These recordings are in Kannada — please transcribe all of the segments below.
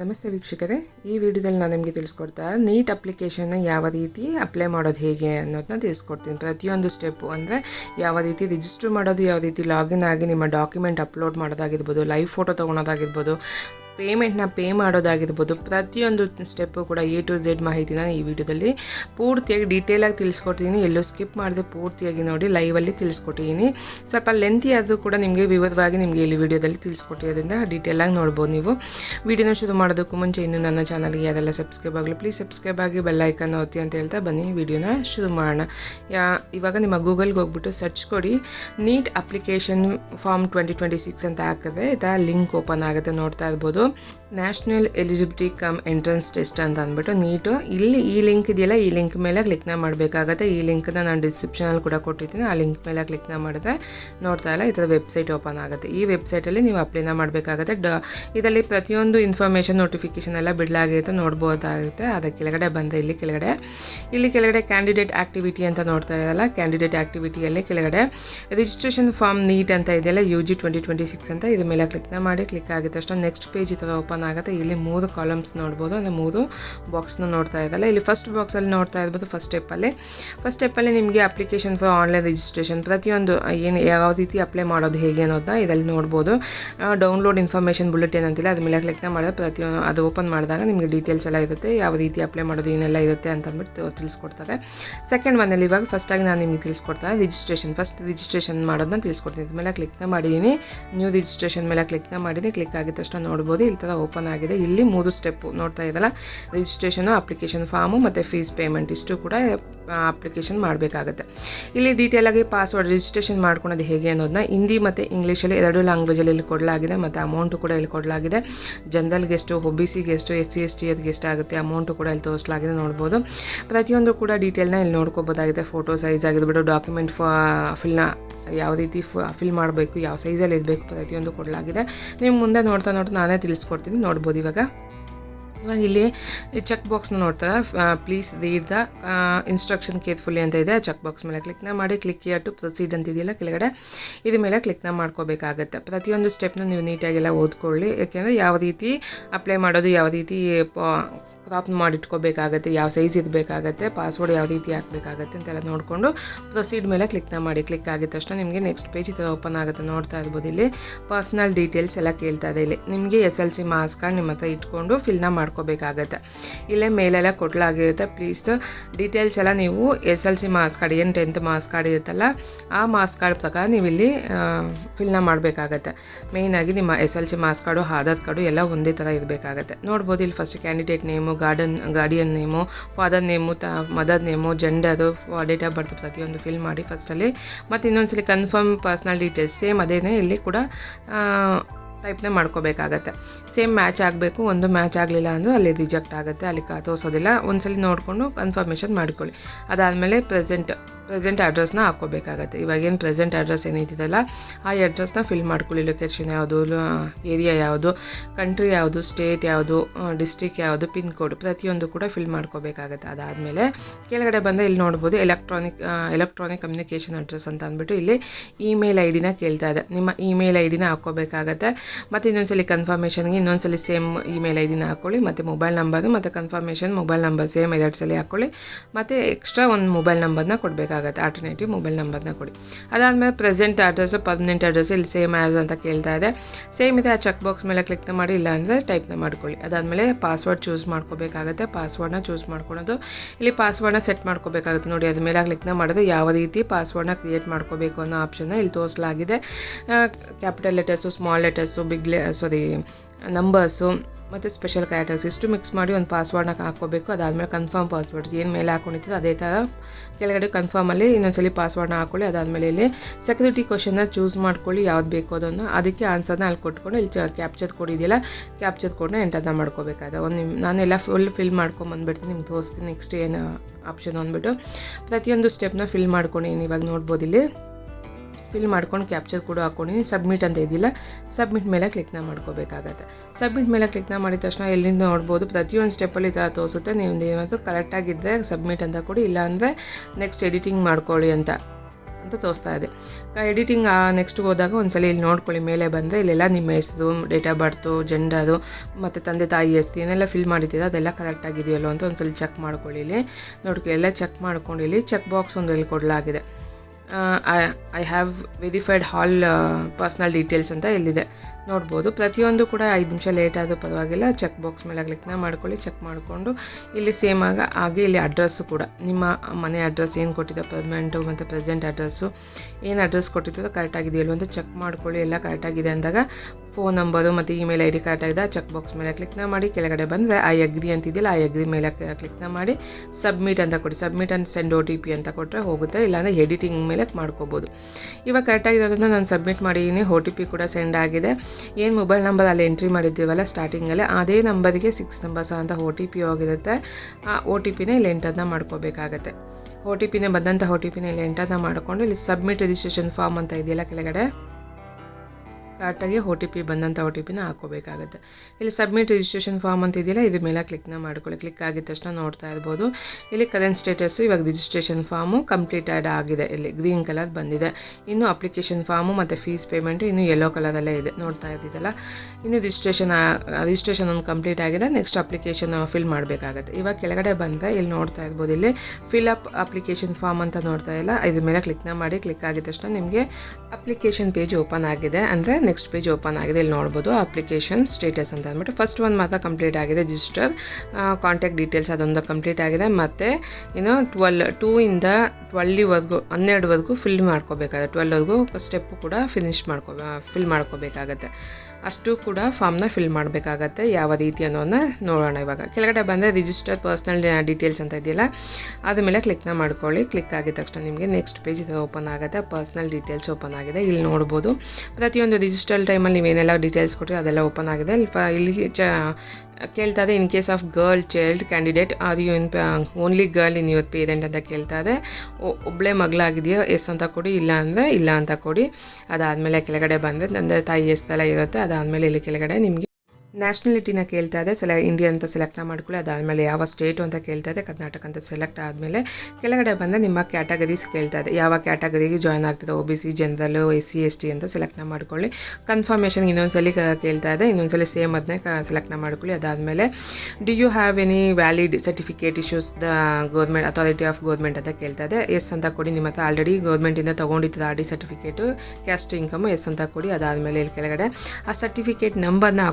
ನಮಸ್ತೆ ವೀಕ್ಷಕರೇ, ಈ ವಿಡಿಯೋದಲ್ಲಿ ನಾನು ನಿಮಗೆ ತಿಳಿಸ್ಕೊಡ್ತಾ ನೀಟ್ ಅಪ್ಲಿಕೇಶನ್ನ ಯಾವ ರೀತಿ ಅಪ್ಲೈ ಮಾಡೋದು ಹೇಗೆ ಅನ್ನೋದನ್ನ ತಿಳಿಸ್ಕೊಡ್ತೀನಿ. ಪ್ರತಿಯೊಂದು ಸ್ಟೆಪ್ಪು ಅಂದರೆ ಯಾವ ರೀತಿ ರಿಜಿಸ್ಟರ್ ಮಾಡೋದು, ಯಾವ ರೀತಿ ಲಾಗಿನ್ ಆಗಿ ನಿಮ್ಮ ಡಾಕ್ಯುಮೆಂಟ್ ಅಪ್ಲೋಡ್ ಮಾಡೋದಾಗಿರ್ಬೋದು ಲೈವ್ ಫೋಟೋ ತೊಗೊಳೋದಾಗಿರ್ಬೋದು ಪೇಮೆಂಟ್ನ ಪೇ ಮಾಡೋದಾಗಿರ್ಬೋದು ಪ್ರತಿಯೊಂದು ಸ್ಟೆಪ್ಪು ಕೂಡ ಎ ಟು ಝೆಡ್ ಮಾಹಿತಿನ ಈ ವಿಡಿಯೋದಲ್ಲಿ ಪೂರ್ತಿಯಾಗಿ ಡೀಟೇಲಾಗಿ ತಿಳಿಸ್ಕೊಡ್ತೀನಿ. ಎಲ್ಲೂ ಸ್ಕಿಪ್ ಮಾಡದೆ ಪೂರ್ತಿಯಾಗಿ ನೋಡಿ ಲೈವಲ್ಲಿ ತಿಳಿಸ್ಕೊಟ್ಟಿದ್ದೀನಿ. ಸ್ವಲ್ಪ ಲೆಂತಿ ಆದರೂ ಕೂಡ ನಿಮಗೆ ವಿವರವಾಗಿ ನಿಮಗೆ ಇಲ್ಲಿ ವಿಡಿಯೋದಲ್ಲಿ ತಿಳಿಸ್ಕೊಟ್ಟಿರೋದ್ರಿಂದ ಡೀಟೇಲಾಗಿ ನೋಡ್ಬೋದು ನೀವು. ವಿಡಿಯೋನ ಶುರು ಮಾಡೋದಕ್ಕೂ ಮುಂಚೆ ಇನ್ನೂ ನನ್ನ ಚಾನಲ್ಗೆ ಯಾರೆಲ್ಲ ಸಬ್ಸ್ಕ್ರೈಬ್ ಆಗಲಿ ಪ್ಲೀಸ್ ಸಬ್ಸ್ಕ್ರೈಬ್ ಆಗಿ ಬೆಲ್ ಐಕನ್ ಒತ್ತಿ ಅಂತ ಹೇಳ್ತಾ ಬನ್ನಿ. ವಿಡಿಯೋನ ಶುರು ಮಾಡೋಣ. ಯಾ, ಇವಾಗ ನಿಮ್ಮ ಗೂಗಲ್ಗೆ ಹೋಗ್ಬಿಟ್ಟು ಸರ್ಚ್ ಕೊಡಿ. NEET application form twenty twenty six ಅಂತ ಹಾಕಿದ್ರೆ ಇದರ ಲಿಂಕ್ ಓಪನ್ ಆಗುತ್ತೆ, ನೋಡ್ತಾ ಇರ್ಬೋದು. National eligibility cum entrance test ಅಂತ ಅಂದ್ಬಿಟ್ಟು ನೀಟು. ಇಲ್ಲಿ ಈ ಲಿಂಕ್ ಇದೆಯಲ್ಲ, ಈ ಲಿಂಕ್ ಮೇಲೆ ಕ್ಲಿಕ್ನ ಮಾಡಬೇಕಾಗತ್ತೆ. ಈ ಲಿಂಕ್ನ ನಾನು ಡಿಸ್ಕ್ರಿಪ್ಷನಲ್ಲಿ ಕೂಡ ಕೊಟ್ಟಿದ್ದೀನಿ ಆ ಲಿಂಕ್ ಮೇಲೆ ಕ್ಲಿಕ್ನ ಮಾಡಿದ್ರೆ ನೋಡ್ತಾ ಇಲ್ಲ ಇದರ ವೆಬ್ಸೈಟ್ ಓಪನ್ ಆಗುತ್ತೆ. ಈ ವೆಬ್ಸೈಟಲ್ಲಿ ನೀವು ಅಪ್ಲೈನ ಮಾಡಬೇಕಾಗತ್ತೆ. ಡ, ಇದರಲ್ಲಿ ಪ್ರತಿಯೊಂದು ಇನ್ಫಾರ್ಮೇಷನ್ ನೋಟಿಫಿಕೇಶನ್ ಎಲ್ಲ ಬಿಡಲಾಗಿರುತ್ತೆ. ನೋಡ್ಬೋದಾಗುತ್ತೆ. ಅದಕ್ಕೆ ಕೆಳಗಡೆ ಬಂದೆ, ಇಲ್ಲಿ ಕೆಳಗಡೆ. ಇಲ್ಲಿ ಕೆಳಗಡೆ ಕ್ಯಾಂಡಿಡೇಟ್ ಆಕ್ಟಿವಿಟಿ ಅಂತ ನೋಡ್ತಾ ಇರಲ್ಲ ಕ್ಯಾಂಡಿಡೇಟ್ ಆಕ್ಟಿವಿಟಿಯಲ್ಲಿ ಕೆಳಗಡೆ ರಿಜಿಸ್ಟ್ರೇಷನ್ ಫಾರ್ಮ್ ನೀಟ್ ಅಂತ ಇದೆಯಲ್ಲ U G twenty twenty six ಅಂತ. ಇದ್ರ ಮೇಲೆ ಕ್ಲಿಕ್ನ ಮಾಡಿ ಕ್ಲಿಕ್ ಆಗುತ್ತೆ ತಕ್ಷಣ ನೆಕ್ಸ್ಟ್ ಪೇಜ್ ಥರ ಓಪನ್ ಆಗುತ್ತೆ. ಇಲ್ಲಿ ಮೂರು ಕಾಲಮ್ಸ್ ನೋಡ್ಬೋದು. ಅಂದರೆ ಮೂರು ಬಾಕ್ಸ್ನ ನೋಡ್ತಾ ಇದ್ದಲ್ಲ ಇಲ್ಲಿ ಫಸ್ಟ್ ಬಾಕ್ಸಲ್ಲಿ ನೋಡ್ತಾ ಇರ್ಬೋದು ಫಸ್ಟ್ ಸ್ಟೆಪ್ಪಲ್ಲಿ ಫಸ್ಟ್ ಸ್ಟೆಪ್ಪಲ್ಲಿ ನಿಮಗೆ ಅಪ್ಲಿಕೇಶನ್ ಫಾರ್ ಆನ್ಲೈನ್ ರಿಜಿಸ್ಟ್ರೇಷನ್ ಪ್ರತಿಯೊಂದು ಏನು ಯಾವ ರೀತಿ ಅಪ್ಲೈ ಮಾಡೋದು ಹೇಗೆ ಅನ್ನೋದನ್ನ ಇದರಲ್ಲಿ ನೋಡ್ಬೋದು. ಡೌನ್ಲೋಡ್ ಇನ್ಫಾರ್ಮೇಷನ್ ಬುಲೆಟಿನ್ ಅಂತಿಲ್ಲ, ಅದ್ರ ಮೇಲೆ ಕ್ಲಿಕ್ನ ಮಾಡಿದ್ರೆ ಪ್ರತಿಯೊಂದು ಅದು ಓಪನ್ ಮಾಡಿದಾಗ ನಿಮಗೆ ಡೀಟೇಲ್ಸ್ ಎಲ್ಲ ಇರುತ್ತೆ. ಯಾವ ರೀತಿ ಅಪ್ಲೈ ಮಾಡೋದು, ಏನೆಲ್ಲ ಇರುತ್ತೆ ಅಂತ ಅಂದ್ಬಿಟ್ಟು ತಿಳಿಸ್ಕೊಡ್ತಾರೆ. ಸೆಕೆಂಡ್ ಒನ್ನಲ್ಲಿ ಇವಾಗ ಫಸ್ಟಾಗಿ ನಾನು ನಿಮಗೆ ತಿಳಿಸ್ಕೊಡ್ತಾರೆ ರಿಜಿಸ್ಟ್ರೇಷನ್ ಫಸ್ಟ್ ರಿಜಿಸ್ಟ್ರೇಷನ್ ಮಾಡೋದನ್ನ ತಿಳಿಸ್ಕೊಡ್ತೀನಿ. ಇದ್ರ ಮೇಲೆ ಕ್ಲಿಕ್ನ ಮಾಡಿದ್ದೀನಿ ನ್ಯೂ ರಿಜಿಸ್ಟ್ರೇಷನ್ ಮೇಲೆ ಕ್ಲಿಕ್ನ ಮಾಡಿದ್ದೀನಿ ಕ್ಲಿಕ್ ಆಗಿದ ತಕ್ಷಣ ನೋಡ್ಬೋದು. ಇಲ್ಲಿ ಥರ ಓಪನ್ ಆಗಿದೆ. ಇಲ್ಲಿ ಮೂರು ಸ್ಟೆಪ್ಪು ನೋಡ್ತಾ ಇದ್ದಲ್ಲ ರಿಜಿಸ್ಟ್ರೇಷನು ಅಪ್ಲಿಕೇಶನ್ ಫಾರ್ಮು ಮತ್ತು ಫೀಸ್ ಪೇಮೆಂಟ್ ಇಷ್ಟು ಕೂಡ ಅಪ್ಲಿಕೇಶನ್ ಮಾಡಬೇಕಾಗುತ್ತೆ. ಇಲ್ಲಿ ಡೀಟೇಲಾಗಿ ಪಾಸ್ವರ್ಡ್ ರಿಜಿಸ್ಟ್ರೇಷನ್ ಮಾಡ್ಕೊಳೋದು ಹೇಗೆ ಅನ್ನೋದನ್ನ ಹಿಂದಿ ಮತ್ತು ಇಂಗ್ಲೀಷಲ್ಲಿ ಎರಡು ಲ್ಯಾಂಗ್ವೇಜಲ್ಲಿ ಇಲ್ಲಿ ಕೊಡಲಾಗಿದೆ, ಮತ್ತು ಅಮೌಂಟು ಕೂಡ ಇಲ್ಲಿ ಕೊಡಲಾಗಿದೆ. ಜನರಲ್ ಎಷ್ಟು ಒ ಬಿ ಸಿ ಎಷ್ಟು ಎಸ್ ಸಿ ಎಸ್ ಟಿ ಅದಕ್ಕೆ ಎಷ್ಟಾಗುತ್ತೆ ಅಮೌಂಟು ಕೂಡ ಇಲ್ಲಿ ತೋರಿಸಲಾಗಿದೆ, ನೋಡ್ಬೋದು. ಪ್ರತಿಯೊಂದು ಕೂಡ ಡೀಟೇಲ್ನ ಇಲ್ಲಿ ನೋಡ್ಕೋಬೋದಾಗಿದೆ. ಫೋಟೋ ಸೈಜ್ ಆಗಿರ್ಬಿಟ್ಟು ಡಾಕ್ಯುಮೆಂಟ್ ಫಿಲ್ನ ಯಾವ ರೀತಿ ಫಿಲ್ ಮಾಡಬೇಕು, ಯಾವ ಸೈಜಲ್ಲಿ ಇರಬೇಕು ಪ್ರತಿಯೊಂದು ಕೊಡಲಾಗಿದೆ. ನೀವು ಮುಂದೆ ನೋಡ್ತಾ ನೋಡ್ತಾ ನಾನೇ ತಿಳಿಸ್ಕೊಡ್ತೀನಿ, ನೋಡ್ಬೋದು ಇವಾಗ. ಇವಾಗ ಇಲ್ಲಿ ಚೆಕ್ ಬಾಕ್ಸ್ನ ನೋಡ್ತಾ please read the instruction carefully ಅಂತ ಇದೆ. ಚೆಕ್ ಬಾಕ್ಸ್ ಮೇಲೆ ಕ್ಲಿಕ್ನ ಮಾಡಿ ಕ್ಲಿಕ್ ಟು ಪ್ರೊಸೀಡ್ ಅಂತಿದೆಯಲ್ಲ ಕೆಳಗಡೆ, ಇದ್ರ ಮೇಲೆ ಕ್ಲಿಕ್ನ ಮಾಡ್ಕೋಬೇಕಾಗತ್ತೆ. ಪ್ರತಿಯೊಂದು ಸ್ಟೆಪ್ನ ನೀವು ನೀಟಾಗೆಲ್ಲ ಓದ್ಕೊಳ್ಳಿ. ಯಾಕೆಂದರೆ ಯಾವ ರೀತಿ ಅಪ್ಲೈ ಮಾಡೋದು, ಯಾವ ರೀತಿ ಕ್ರಾಪ್ ಮಾಡಿಟ್ಕೋಬೇಕಾಗತ್ತೆ, ಯಾವ ಸೈಜ್ ಇರಬೇಕಾಗತ್ತೆ ಪಾಸ್ವರ್ಡ್ ಯಾವ ರೀತಿ ಹಾಕಬೇಕಾಗತ್ತೆ ಅಂತೆಲ್ಲ ನೋಡಿಕೊಂಡು ಪ್ರೊಸೀಡ್ ಮೇಲೆ ಕ್ಲಿಕ್ನ ಮಾಡಿ ಕ್ಲಿಕ್ ಆಗಿದ ತಕ್ಷಣ ನಿಮಗೆ ನೆಕ್ಸ್ಟ್ ಪೇಜ್ ಈ ಓಪನ್ ಆಗುತ್ತೆ ನೋಡ್ತಾ ಇರ್ಬೋದು ಇಲ್ಲಿ. ಪರ್ಸ್ನಲ್ ಡೀಟೇಲ್ಸ್ ಎಲ್ಲ ಕೇಳ್ತಾ ಇದೆ ಇಲ್ಲಿ. ನಿಮಗೆ S L C marks card ನಿಮ್ಮ ಹತ್ರ ಇಟ್ಕೊಂಡು ಫಿಲ್ನ ಮಾಡ್ಕೋಬೇಕಾಗತ್ತೆ. ಇಲ್ಲೇ ಮೇಲೆಲ್ಲ ಕೊಡಲಾಗಿರುತ್ತೆ ಪ್ಲೀಸ್ ಡೀಟೇಲ್ಸ್ ಎಲ್ಲ ನೀವು S L C marks card ಏನು ಟೆಂತ್ ಮಾರ್ಕ್ಸ್ ಕಾರ್ಡ್ ಇರುತ್ತಲ್ಲ, ಆ ಮಾರ್ಕ್ಸ್ ಕಾರ್ಡ್ ಪ್ರಕಾರ ನೀವು ಇಲ್ಲಿ ಫಿಲ್ನ ಮಾಡಬೇಕಾಗತ್ತೆ. ಮೇಯ್ನಾಗಿ ನಿಮ್ಮ S L C marks card Aadhaar card ಎಲ್ಲ ಒಂದೇ ಥರ ಇರಬೇಕಾಗತ್ತೆ. ನೋಡ್ಬೋದು ಇಲ್ಲಿ first candidate name garden, guardian name, father name, ತ, mother name, gender date of birth ಪ್ರತಿಯೊಂದು ಫಿಲ್ ಮಾಡಿ ಫಸ್ಟಲ್ಲಿ. ಮತ್ತು ಇನ್ನೊಂದ್ಸಲಿ ಕನ್ಫರ್ಮ್ ಪರ್ಸ್ನಲ್ ಡೀಟೇಲ್ಸ್, ಸೇಮ್ ಅದೇನೇ ಇಲ್ಲಿ ಕೂಡ ಟೈಪ್ನ ಮಾಡ್ಕೋಬೇಕಾಗತ್ತೆ. ಸೇಮ್ ಮ್ಯಾಚ್ ಆಗಬೇಕು, ಒಂದು ಮ್ಯಾಚ್ ಆಗಲಿಲ್ಲ ಅಂದರೆ ಅಲ್ಲಿ ರಿಜೆಕ್ಟ್ ಆಗುತ್ತೆ, ಅಲ್ಲಿ ತೋರಿಸೋದಿಲ್ಲ. ಒಂದ್ಸಲಿ ನೋಡಿಕೊಂಡು ಕನ್ಫರ್ಮೇಷನ್ ಮಾಡ್ಕೊಳ್ಳಿ. ಅದಾದಮೇಲೆ ಪ್ರೆಸೆಂಟ್. ಪ್ರೆಸೆಂಟ್ ಅಡ್ರೆಸ್ನ ಹಾಕ್ಕೋಬೇಕಾಗತ್ತೆ. ಇವಾಗೇನು ಪ್ರೆಸೆಂಟ್ ಅಡ್ರೆಸ್ ಏನೈತಿದೆಯಲ್ಲ ಆ ಅಡ್ರೆಸ್ನ ಫಿಲ್ ಮಾಡ್ಕೊಳ್ಳಿ. ಲೊಕೇಶನ್ ಯಾವುದು ಏರಿಯಾ ಯಾವುದು ಕಂಟ್ರಿ ಯಾವುದು ಸ್ಟೇಟ್ ಯಾವುದು ಡಿಸ್ಟಿಕ್ ಯಾವುದು ಪಿನ್ ಕೋಡ್ ಪ್ರತಿಯೊಂದು ಕೂಡ ಫಿಲ್ ಮಾಡ್ಕೋಬೇಕಾಗತ್ತೆ. ಅದಾದಮೇಲೆ ಕೆಳಗಡೆ ಬಂದರೆ ಇಲ್ಲಿ ನೋಡ್ಬೋದು ಎಲೆಕ್ಟ್ರಾನಿಕ್ ಎಲೆಕ್ಟ್ರಾನಿಕ್ ಕಮ್ಯುನಿಕೇಷನ್ ಅಡ್ರೆಸ್ ಅಂತ ಅಂದ್ಬಿಟ್ಟು ಇಲ್ಲಿ ಇಮೇಲ್ ಐ ಡಿನ ಕೇಳ್ತಾ ಇದೆ. ನಿಮ್ಮ ಇಮೇಲ್ ಐ ಡಿನ ಹಾಕ್ಕೋಬೇಕಾಗತ್ತೆ. ಮತ್ತು ಇನ್ನೊಂದ್ಸಲಿ ಕನ್ಫರ್ಮೇಷನ್ಗೆ ಇನ್ನೊಂದ್ಸಲಿ ಸೇಮ್ ಇಮೇಲ್ ಐ ಡಿನ ಹಾಕ್ಕೊಳ್ಳಿ. ಮತ್ತು ಮೊಬೈಲ್ ನಂಬರು ಮತ್ತು ಕನ್ಫರ್ಮೇಷನ್ ಮೊಬೈಲ್ ನಂಬರ್ ಸೇಮ್ ಎರಡು ಸಲ ಹಾಕ್ಕೊಳ್ಳಿ. ಮತ್ತು ಎಕ್ಸ್ಟ್ರಾ ಒಂದು ಮೊಬೈಲ್ ನಂಬರ್ನ ಕೊಡಬೇಕಾಗುತ್ತೆ. ಆಲ್ಟರ್ನೇಟಿವ್ ಮೊಬೈಲ್ ನಂಬರ್ನ ಕೊಡಿ. ಅದಾದಮೇಲೆ ಪ್ರೆಸೆಂಟ್ ಅಡ್ರೆಸ್ ಪರ್ಮನೆಂಟ್ ಅಡ್ರೆಸ್ ಇಲ್ಲಿ ಸೇಮ್ ಆ್ಯಸ್ ಅಂತ ಕೇಳ್ತಾ ಇದೆ. ಸೇಮ್ ಇದೆ, ಆ ಚೆಕ್ ಬಾಕ್ಸ್ ಮೇಲೆ ಕ್ಲಿಕ್ ಮಾಡಿ, ಇಲ್ಲ ಅಂದರೆ ಟೈಪ್ನ ಮಾಡ್ಕೊಳ್ಳಿ. ಅದಾದಮೇಲೆ ಪಾಸ್ವರ್ಡ್ ಚೂಸ್ ಮಾಡ್ಕೋಬೇಕಾಗುತ್ತೆ. ಪಾಸ್ವರ್ಡ್ನ ಚೂಸ್ ಮಾಡ್ಕೊಳೋದು ಇಲ್ಲಿ ಪಾಸ್ವರ್ಡ್ನ ಸೆಟ್ ಮಾಡ್ಕೋಬೇಕಾಗುತ್ತೆ. ನೋಡಿ, ಅದ್ರ ಮೇಲೆ ಕ್ಲಿಕ್ನ ಮಾಡಿದ್ರೆ ಯಾವ ರೀತಿ ಪಾಸ್ವರ್ಡ್ನ ಕ್ರಿಯೇಟ್ ಮಾಡ್ಕೋಬೇಕು ಅನ್ನೋ ಆಪ್ಷನ್ನ ಇಲ್ಲಿ ತೋರಿಸಲಾಗಿದೆ. Capital letters small letters big ಲೆ ಸಾರಿ ನಂಬರ್ಸು ಮತ್ತು ಸ್ಪೆಷಲ್ ಕ್ಯಾರೆಕ್ಟರ್ಸ್ ಇಷ್ಟು ಮಿಕ್ಸ್ ಮಾಡಿ ಒಂದು ಪಾಸ್ವರ್ಡ್ನ ಹಾಕೋಬೇಕು ಅದಾದಮೇಲೆ ಕನ್ಫರ್ಮ್ ಪಾಸ್ವರ್ಡ್ ಏನು ಮೇಲೆ ಹಾಕೊಂಡಿತ್ತು ಅದೇ ಥರ ಕೆಳಗಡೆ ಕನ್ಫರ್ಮಲ್ಲಿ ಇನ್ನೊಂದ್ಸಲಿ ಪಾಸ್ವರ್ಡ್ನ ಹಾಕ್ಕೊಳ್ಳಿ ಅದಾದಮೇಲೆ ಇಲ್ಲಿ ಸೆಕ್ಯೂರಿಟಿ ಕ್ವಶನ್ನ ಚೂಸ್ ಮಾಡ್ಕೊಳ್ಳಿ ಯಾವ್ದು ಬೇಕು ಅದನ್ನು. ಅದಕ್ಕೆ ಆನ್ಸರ್ನ ಅಲ್ಲಿ ಕೊಟ್ಕೊಂಡು ಇಲ್ಲಿ ಚ ಕ್ಯಾಪ್ಚರ್ ಕೊಡಿದ್ದಿಲ್ಲ ಇದೆಯಲ್ಲ ಕ್ಯಾಪ್ಚರ್ ಎಂಟರ್ ಎಂಟರ್ನ ಮಾಡ್ಕೋಬೇಕಾದ ಒಂದು ನಿಮ್ಮ ನಾನೆಲ್ಲ ಫುಲ್ ಫಿಲ್ ಮಾಡ್ಕೊಂಬಂದ್ಬಿಡ್ತೀನಿ ನಿಮ್ಗೆ ತೋರಿಸ್ತೀನಿ. ನೆಕ್ಸ್ಟ್ ಏನು ಆಪ್ಷನ್ ಅಂದ್ಬಿಟ್ಟು ಪ್ರತಿಯೊಂದು ಸ್ಟೆಪ್ನ ಫಿಲ್ ಮಾಡ್ಕೊಂಡು ಇವಾಗ ನೋಡ್ಬೋದು ಇಲ್ಲಿ. ಫಿಲ್ ಮಾಡ್ಕೊಂಡು ಕ್ಯಾಪ್ಚರ್ ಕೂಡ ಹಾಕ್ಕೊಂಡಿನಿ ಸಬ್ಮಿಟ್ ಅಂತ ಇದಿಲ್ಲ. ಸಬ್ಮಿಟ್ ಮೇಲೆ ಕ್ಲಿಕ್ನ ಮಾಡ್ಕೋಬೇಕಾಗತ್ತೆ. ಸಬ್ಮಿಟ್ ಮೇಲೆ ಕ್ಲಿಕ್ನ ಮಾಡಿದ ತಕ್ಷಣ ಎಲ್ಲಿಂದ ನೋಡ್ಬೋದು? ಪ್ರತಿಯೊಂದು ಸ್ಟೆಪ್ಪಲ್ಲಿ ಥರ ತೋರಿಸುತ್ತೆ. ನೀವು ಏನಾದರೂ ಕರೆಕ್ಟಾಗಿದ್ದರೆ ಸಬ್ಮಿಟ್ ಅಂತ ಕೊಡಿ. ಇಲ್ಲಾಂದರೆ ನೆಕ್ಸ್ಟ್ ಎಡಿಟಿಂಗ್ ಮಾಡ್ಕೊಳ್ಳಿ ಅಂತ ಅಂತ ತೋರಿಸ್ತಾ ಇದೆ. ಎಡಿಟಿಂಗ್ ನೆಕ್ಸ್ಟ್ ಹೋದಾಗ ಒಂದ್ಸಲ ಇಲ್ಲಿ ನೋಡ್ಕೊಳ್ಳಿ. ಮೇಲೆ ಬಂದರೆ ಇಲ್ಲೆಲ್ಲ ನಿಮ್ಮ ಹೆಸರು ಡೇಟ್ ಆಫ್ ಬರ್ತು ಜೆಂಡರು ಮತ್ತು ತಂದೆ, ತಾಯಿ ಹೆಸರು ಏನೆಲ್ಲ ಫಿಲ್ ಮಾಡಿದ್ದೀರ, ಅದೆಲ್ಲ ಕರೆಕ್ಟ್ ಆಗಿದೆಯಲ್ಲೋ ಅಂತ ಒಂದ್ಸಲ ಚೆಕ್ ಮಾಡ್ಕೊಳ್ಳಿ ಇಲ್ಲಿ. ನೋಡ್ಕೊಳ್ಳಿ, ಎಲ್ಲ ಚೆಕ್ ಮಾಡ್ಕೊಂಡು ಇಲ್ಲಿ ಚೆಕ್ ಬಾಕ್ಸ್ ಒಂದು ಇಲ್ಲಿ ಕೊಡಲಾಗಿದೆ. I have verified all personal details ಅಂತ ಇಲ್ಲಿದೆ. ನೋಡ್ಬೋದು. ಪ್ರತಿಯೊಂದು ಕೂಡ ಐದು ನಿಮಿಷ ಲೇಟ್ ಆದರೂ ಪರವಾಗಿಲ್ಲ. ಚೆಕ್ ಬಾಕ್ಸ್ ಮೇಲೆ ಕ್ಲಿಕ್ನ ಮಾಡ್ಕೊಳ್ಳಿ ಚೆಕ್ ಮಾಡಿಕೊಂಡು ಇಲ್ಲಿ ಸೇಮ್ ಆಗ, ಹಾಗೆ ಇಲ್ಲಿ ಅಡ್ರೆಸ್ಸು ಕೂಡ. ನಿಮ್ಮ ಮನೆ ಅಡ್ರೆಸ್ ಏನು ಕೊಟ್ಟಿದ್ದ ಪರ್ಮನೆಂಟು ಮತ್ತು ಪ್ರೆಸೆಂಟ್ ಅಡ್ರೆಸ್ಸು ಏನು ಅಡ್ರೆಸ್ ಕೊಟ್ಟಿದ್ದೋ ಕರೆಕ್ಟ್ ಆಗಿದೆಯಲ್ವ ಅಂತ ಚೆಕ್ ಮಾಡ್ಕೊಳ್ಳಿ. ಎಲ್ಲ ಕರೆಕ್ಟಾಗಿದೆ ಅಂದಾಗ ಫೋನ್ ನಂಬರು ಮತ್ತು ಇಮೇಲ್ ಐ ಡಿ ಕಾರ್ಡ್ ಆಗಿದೆ ಚೆಕ್ ಬಾಕ್ಸ್ ಮೇಲೆ ಕ್ಲಿಕ್ನ ಮಾಡಿ. ಕೆಳಗಡೆ ಬಂದರೆ ಆ ಅಗ್ರಿ ಅಂತಿದ್ದಿಲ್ಲ ಆ ಅಗ್ರಿ ಮೇಲೆ ಕ್ಲಿಕ್ನ ಮಾಡಿ. ಸಬ್ಮಿಟ್ ಅಂತ ಕೊಡಿ. Submit and send O T P ಅಂತ ಕೊಟ್ಟರೆ ಹೋಗುತ್ತೆ. ಇಲ್ಲಾಂದರೆ ಎಡಿಟಿಂಗ್ ಮೇಲೆ ಮಾಡ್ಕೋಬೋದು. ಇವಾಗ ಕರೆಕ್ಟಾಗಿರೋದನ್ನ ನಾನು ಸಬ್ಮಿಟ್ ಮಾಡಿದ್ದೀನಿ. ಒ ಟಿ ಪಿ ಕೂಡ ಸೆಂಡ್ ಆಗಿದೆ. ಏನು ಮೊಬೈಲ್ ನಂಬರ್ ಅಲ್ಲಿ ಎಂಟ್ರಿ ಮಾಡಿದ್ದೀವಲ್ಲ ಸ್ಟಾರ್ಟಿಂಗಲ್ಲೇ ಅದೇ ನಂಬರಿಗೆ ಸಿಕ್ಸ್ ನಂಬರ್ಸ್ ಅಂತ ಒ ಟಿ ಪಿ ಹೋಗಿರುತ್ತೆ. ಆ ಒ ಟಿ ಪಿನೇ ಇಲ್ಲಿ ಎಂಟರ್ನ ಮಾಡ್ಕೋಬೇಕಾಗತ್ತೆ. ಒ ಟಿ ಪಿನೇ ಬಂದಂಥ ಒ ಟಿ ಪಿನೇ ಇಲ್ಲಿ ಎಂಟರ್ನ ಮಾಡಿಕೊಂಡು ಇಲ್ಲಿ ಸಬ್ಮಿಟ್ ರಿಜಿಸ್ಟ್ರೇಷನ್ ಫಾರ್ಮ್ ಅಂತ ಇದೆಯಲ್ಲ ಕೆಳಗಡೆ. ಕರೆಕ್ಟಾಗಿ ಒ ಟಿ ಪಿ ಬಂದಂಥ ಒ ಟಿ ಪಿನ ಹಾಕೋಬೇಕಾಗುತ್ತೆ ಇಲ್ಲಿ ಸಬ್ಮಿಟ್ ರಿಜಿಸ್ಟ್ರೇಷನ್ ಫಾರ್ಮ್ ಅಂತ ಇದೆಯಲ್ಲ, ಇದ್ರ ಮೇಲೆ ಕ್ಲಿಕ್ನ ಮಾಡ್ಕೊಳ್ಳಿ. ಕ್ಲಿಕ್ ಆಗಿದ ತಕ್ಷಣ ನೋಡ್ತಾ ಇರ್ಬೋದು. ಇಲ್ಲಿ ಕರೆಂಟ್ ಸ್ಟೇಟಸ್ಸು ಇವಾಗ ರಿಜಿಸ್ಟ್ರೇಷನ್ ಫಾರ್ಮು ಕಂಪ್ಲೀಟೆಡ್ ಆಗಿದೆ. ಇಲ್ಲಿ ಗ್ರೀನ್ ಕಲರ್ ಬಂದಿದೆ. ಇನ್ನು ಅಪ್ಲಿಕೇಶನ್ ಫಾರ್ಮು ಮತ್ತು ಫೀಸ್ ಪೇಮೆಂಟು ಇನ್ನು ಯೆಲ್ಲೋ ಕಲರಲ್ಲೇ ಇದೆ. ನೋಡ್ತಾ ಇದ್ದಿದ್ದಲ್ಲ. ಇನ್ನು ರಿಜಿಸ್ಟ್ರೇಷನ್ ರಿಜಿಸ್ಟ್ರೇಷನ್ ಒಂದು ಕಂಪ್ಲೀಟ್ ಆಗಿದೆ. ನೆಕ್ಸ್ಟ್ ಅಪ್ಲಿಕೇಶನ್ ಫಿಲ್ ಮಾಡಬೇಕಾಗುತ್ತೆ. ಇವಾಗ ಕೆಳಗಡೆ ಬಂದರೆ ಇಲ್ಲಿ ನೋಡ್ತಾ ಇರ್ಬೋದು. ಇಲ್ಲಿ ಫಿಲ್ ಅಪ್ ಅಪ್ಲಿಕೇಶನ್ ಫಾರ್ಮ್ ಅಂತ ನೋಡ್ತಾ ಇಲ್ಲ. ಇದ್ರ ಮೇಲೆ ಕ್ಲಿಕ್ನ ಮಾಡಿ ಕ್ಲಿಕ್ ಆಗಿದ ತಕ್ಷಣ ನಿಮಗೆ ಅಪ್ಲಿಕೇಶನ್ ಪೇಜ್ ಓಪನ್ ಆಗಿದೆ. ಅಂದರೆ ನೆಕ್ಸ್ಟ್ ಪೇಜ್ ಓಪನ್ ಆಗಿದೆ. ಇಲ್ಲಿ ನೋಡ್ಬೋದು ಅಪ್ಲಿಕೇಶನ್ ಸ್ಟೇಟಸ್ ಅಂತ ಅಂದ್ಬಿಟ್ಟು ಫಸ್ಟ್ ಒಂದು ಮಾತ್ರ ಕಂಪ್ಲೀಟ್ ಆಗಿದೆ. ರಿಜಿಸ್ಟರ್ ಕಾಂಟ್ಯಾಕ್ಟ್ ಡೀಟೇಲ್ಸ್ ಅದೊಂದು ಕಂಪ್ಲೀಟ್ ಆಗಿದೆ. ಮತ್ತು ಇನ್ನು ಟ್ವೆಲ್ ಟೂ ಇಂದ ಟ್ವೆಲ್ಲಿವರೆಗೂ ಹನ್ನೆರಡುವರೆಗೂ ಫಿಲ್ ಮಾಡ್ಕೋಬೇಕಾಗುತ್ತೆ. ಟ್ವೆಲ್ವರೆಗೂ ಸ್ಟೆಪ್ಪು ಕೂಡ ಫಿನಿಶ್ ಮಾಡ್ಕೋ ಫಿಲ್ ಮಾಡ್ಕೋಬೇಕಾಗತ್ತೆ. ಅಷ್ಟು ಕೂಡ ಫಾರ್ಮ್ನ ಫಿಲ್ ಮಾಡಬೇಕಾಗತ್ತೆ ಯಾವ ರೀತಿ ಅನ್ನೋದನ್ನ ನೋಡೋಣ ಇವಾಗ. ಕೆಳಗಡೆ ಬಂದರೆ ರಿಜಿಸ್ಟರ್ ಪರ್ಸ್ನಲ್ ಡೀಟೇಲ್ಸ್ ಅಂತ ಇದೆಯಲ್ಲ ಅದ ಮೇಲೆ ಕ್ಲಿಕ್ನ ಮಾಡ್ಕೊಳ್ಳಿ. ಕ್ಲಿಕ್ ಆಗಿದ ತಕ್ಷಣ ನಿಮಗೆ ನೆಕ್ಸ್ಟ್ ಪೇಜ್ ಓಪನ್ ಆಗುತ್ತೆ ಪರ್ಸ್ನಲ್ ಡೀಟೇಲ್ಸ್ ಓಪನ್ ಆಗಿದೆ. ಇಲ್ಲಿ ನೋಡ್ಬೋದು. ಪ್ರತಿಯೊಂದು ರಿಜಿಸ್ಟರ್ ಟೈಮಲ್ಲಿ ನೀವೇನೆಲ್ಲ ಡೀಟೇಲ್ಸ್ ಕೊಟ್ಟರೆ ಅದೆಲ್ಲ ಓಪನ್ ಆಗಿದೆ. ಇಲ್ಲಿ ಫ ಇಲ್ಲಿ ಚ ಕೇಳ್ತಾ in case of girl child candidate are you in only girl in your parent ಅಂತ ಕೇಳ್ತಾ ಇದೆ. ಒಬ್ಬಳೇ ಮಗಳಾಗಿದೆಯೋ? ಎಸ್ ಅಂತ ಕೊಡಿ, ಇಲ್ಲ ಅಂದರೆ ಇಲ್ಲ ಅಂತ ಕೊಡಿ. ಅದಾದಮೇಲೆ ಕೆಳಗಡೆ ಬಂದರೆ, ತಂದೆ ತಾಯಿ ಎಷ್ಟೆಲ್ಲ ಇರುತ್ತೆ, ಅದಾದಮೇಲೆ ಇಲ್ಲಿ ಕೆಳಗಡೆ ನಿಮಗೆ ನ್ಯಾಷನಾಲಿಟಿನ ಕೇಳ್ತಾ ಇದೆ. ಸೆಲೆ ಇಂಡಿಯಾ ಅಂತ ಸೆಲೆಕ್ಟ್ ಮಾಡ್ಕೊಳ್ಳಿ. ಅದಾದಮೇಲೆ ಯಾವ ಸ್ಟೇಟು ಅಂತ ಕೇಳ್ತಾ ಇದೆ. ಕರ್ನಾಟಕ ಅಂತ ಸೆಲೆಕ್ಟ್ ಆದಮೇಲೆ ಕೆಳಗಡೆ ಬಂದರೆ ನಿಮ್ಮ ಕ್ಯಾಟಗರೀಸ್ ಕೇಳ್ತಾ ಇದೆ. ಯಾವ ಕ್ಯಾಟಗರಿಗೆ ಜಾಯ್ನ್ ಆಗ್ತದೆ? O B C general S C S T ಅಂತ ಸೆಲೆಕ್ಟ್ ಮಾಡ್ಕೊಳ್ಳಿ. ಕನ್ಫರ್ಮೇಷನ್ ಇನ್ನೊಂದ್ಸಲಿ ಕೇಳ್ತಾ ಇದೆ. ಇನ್ನೊಂದ್ಸಲಿ ಸೇಮ್ ಅದನ್ನೇ ಸೆಲೆಕ್ಟ್ ಮಾಡ್ಕೊಳ್ಳಿ. ಅದಾದಮೇಲೆ do you have any valid certificate issues the government authority of government ಅಂತ ಕೇಳ್ತಾ ಇದೆ. ಎಸ್ ಅಂತ ಕೊಡಿ. ನಿಮ್ಮ ಹತ್ರ ಆಲ್ರೆಡಿ ಗೌರ್ಮೆಂಟಿಂದ ತೊಗೊಂಡಿದ್ದ R D certificate caste income yes ಅಂತ ಕೊಡಿ. ಅದಾದಮೇಲೆ ಇಲ್ಲಿ ಕೆಳಗಡೆ ಆ ಸರ್ಟಿಫಿಕೇಟ್ ನಂಬರ್ನ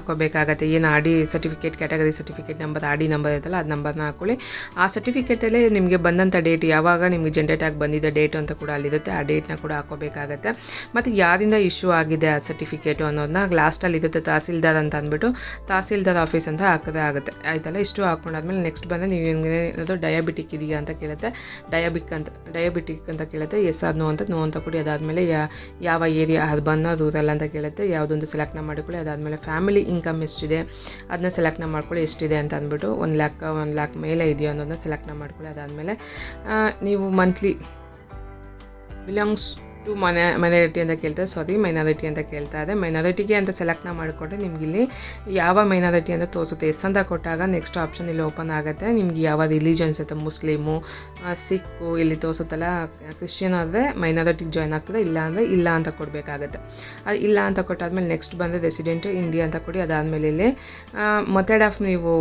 ಹಾಕ್ಕೋಬೇಕಾಗತ್ತೆ ಏನು R D certificate category certificate number R D number ಇರುತ್ತಲ್ಲ ಅದು ನಂಬರ್ನ ಹಾಕೊಳ್ಳಿ. ಆ ಸರ್ಟಿಫಿಕೇಟಲ್ಲೇ ನಿಮಗೆ ಬಂದಂಥ ಡೇಟ್ ಯಾವಾಗ ನಿಮಗೆ ಜನ್ರೇಟ್ ಆಗಿ ಬಂದಿದ್ದ ಡೇಟ್ ಅಂತ ಕೂಡ ಅಲ್ಲಿರುತ್ತೆ. ಆ ಡೇಟ್ನ ಕೂಡ ಹಾಕೋಬೇಕಾಗತ್ತೆ ಮತ್ತು ಯಾರಿಂದ ಇಶ್ಯೂ ಆಗಿದೆ ಆ ಸರ್ಟಿಫಿಕೇಟು ಅನ್ನೋದನ್ನ ಲಾಸ್ಟಲ್ಲಿ ಇರುತ್ತೆ ತಹಸೀಲ್ದಾರ್ ಅಂತ ಅಂದ್ಬಿಟ್ಟು ತಹಸೀಲ್ದಾರ್ ಆಫೀಸ್ ಅಂತ ಹಾಕಿದ್ರೆ ಆಗುತ್ತೆ. ಆಯ್ತಲ್ಲ? ಇಷ್ಟು ಹಾಕೊಂಡಾದ್ಮೇಲೆ ನೆಕ್ಸ್ಟ್ ಬಂದರೆ ನೀವು ನಿಮಗೆ ಏನಾದರೂ ಡಯಾಬಿಟಿಕ್ ಇದೆಯಾ ಅಂತ ಕೇಳುತ್ತೆ. ಡಯಾಬಿಕ್ ಅಂತ ಡಯಾಬಿಟಿಕ್ ಅಂತ ಕೇಳುತ್ತೆ. ಎಸ್ ಆರ್ ನೋ ಅಂತ ನೋ ಅಂತ ಕೊಡಿ. ಅದಾದಮೇಲೆ ಯಾವ ಏರಿಯಾ ಅರ್ಬನ್ನ ರೂರಲ್ ಅಂತ ಕೇಳುತ್ತೆ. ಯಾವುದೊಂದು ಸೆಲೆಕ್ಟ್ನ ಮಾಡಿಕೊಳ್ಳಿ. ಅದಾದಮೇಲೆ ಫ್ಯಾಮಿಲಿ ಇನ್ಕಮ್ ಎಷ್ಟಿದೆ, ಅದನ್ನ ಸೆಲೆಕ್ಟ್ನ ಮಾಡ್ಕೊಳ್ಳಿ, ಎಷ್ಟಿದೆ ಅಂತ ಅಂದ್ಬಿಟ್ಟು ಒಂದು ಲ್ಯಾಕ್ ಒಂದು ಲ್ಯಾಕ್ ಮೇಲೆ ಇದೆಯೋ ಅನ್ನೋದನ್ನ ಸೆಲೆಕ್ಟ್ನ ಮಾಡ್ಕೊಳ್ಳಿ ಅದಾದಮೇಲೆ ನೀವು ಮಂತ್ಲಿ ಬಿಲಾಂಗ್ಸ್ ಟು ಮನೆ ಮೈನಾರಿಟಿ ಅಂತ ಕೇಳ್ತಾರೆ. ಸಾರಿ ಮೈನಾರಿಟಿ ಅಂತ ಕೇಳ್ತಾ ಇದೆ. ಮೈನಾರಿಟಿಗೆ ಅಂತ ಸೆಲೆಕ್ಟ್ನ ಮಾಡಿಕೊಂಡ್ರೆ ನಿಮ್ಗೆ ಇಲ್ಲಿ ಯಾವ ಮೈನಾರಿಟಿ ಅಂತ ತೋರಿಸುತ್ತೆ. ಎಸ್ ಅಂತ ಕೊಟ್ಟಾಗ ನೆಕ್ಸ್ಟ್ ಆಪ್ಷನ್ ಇಲ್ಲಿ ಓಪನ್ ಆಗುತ್ತೆ. ನಿಮ್ಗೆ ಯಾವ ರಿಲಿಜನ್ಸ್ ಇರುತ್ತೆ? ಮುಸ್ಲಿಮು ಸಿಕ್ಕು ಇಲ್ಲಿ ತೋರಿಸುತ್ತಲ್ಲ, ಕ್ರಿಶ್ಚಿಯನ್ ಆದರೆ ಮೈನಾರಿಟಿಗೆ ಜಾಯ್ನ್ ಆಗ್ತದೆ. ಇಲ್ಲ ಅಂದರೆ ಇಲ್ಲ ಅಂತ ಕೊಡಬೇಕಾಗತ್ತೆ. ಅದು ಇಲ್ಲ ಅಂತ ಕೊಟ್ಟಾದ್ಮೇಲೆ ನೆಕ್ಸ್ಟ್ ಬಂದರೆ ರೆಸಿಡೆಂಟ್ ಇಂಡಿಯಾ ಅಂತ ಕೊಡಿ. ಅದಾದಮೇಲೆ ಇಲ್ಲಿ ಮೆಥಡ್ ಆಫ್ ನೀವು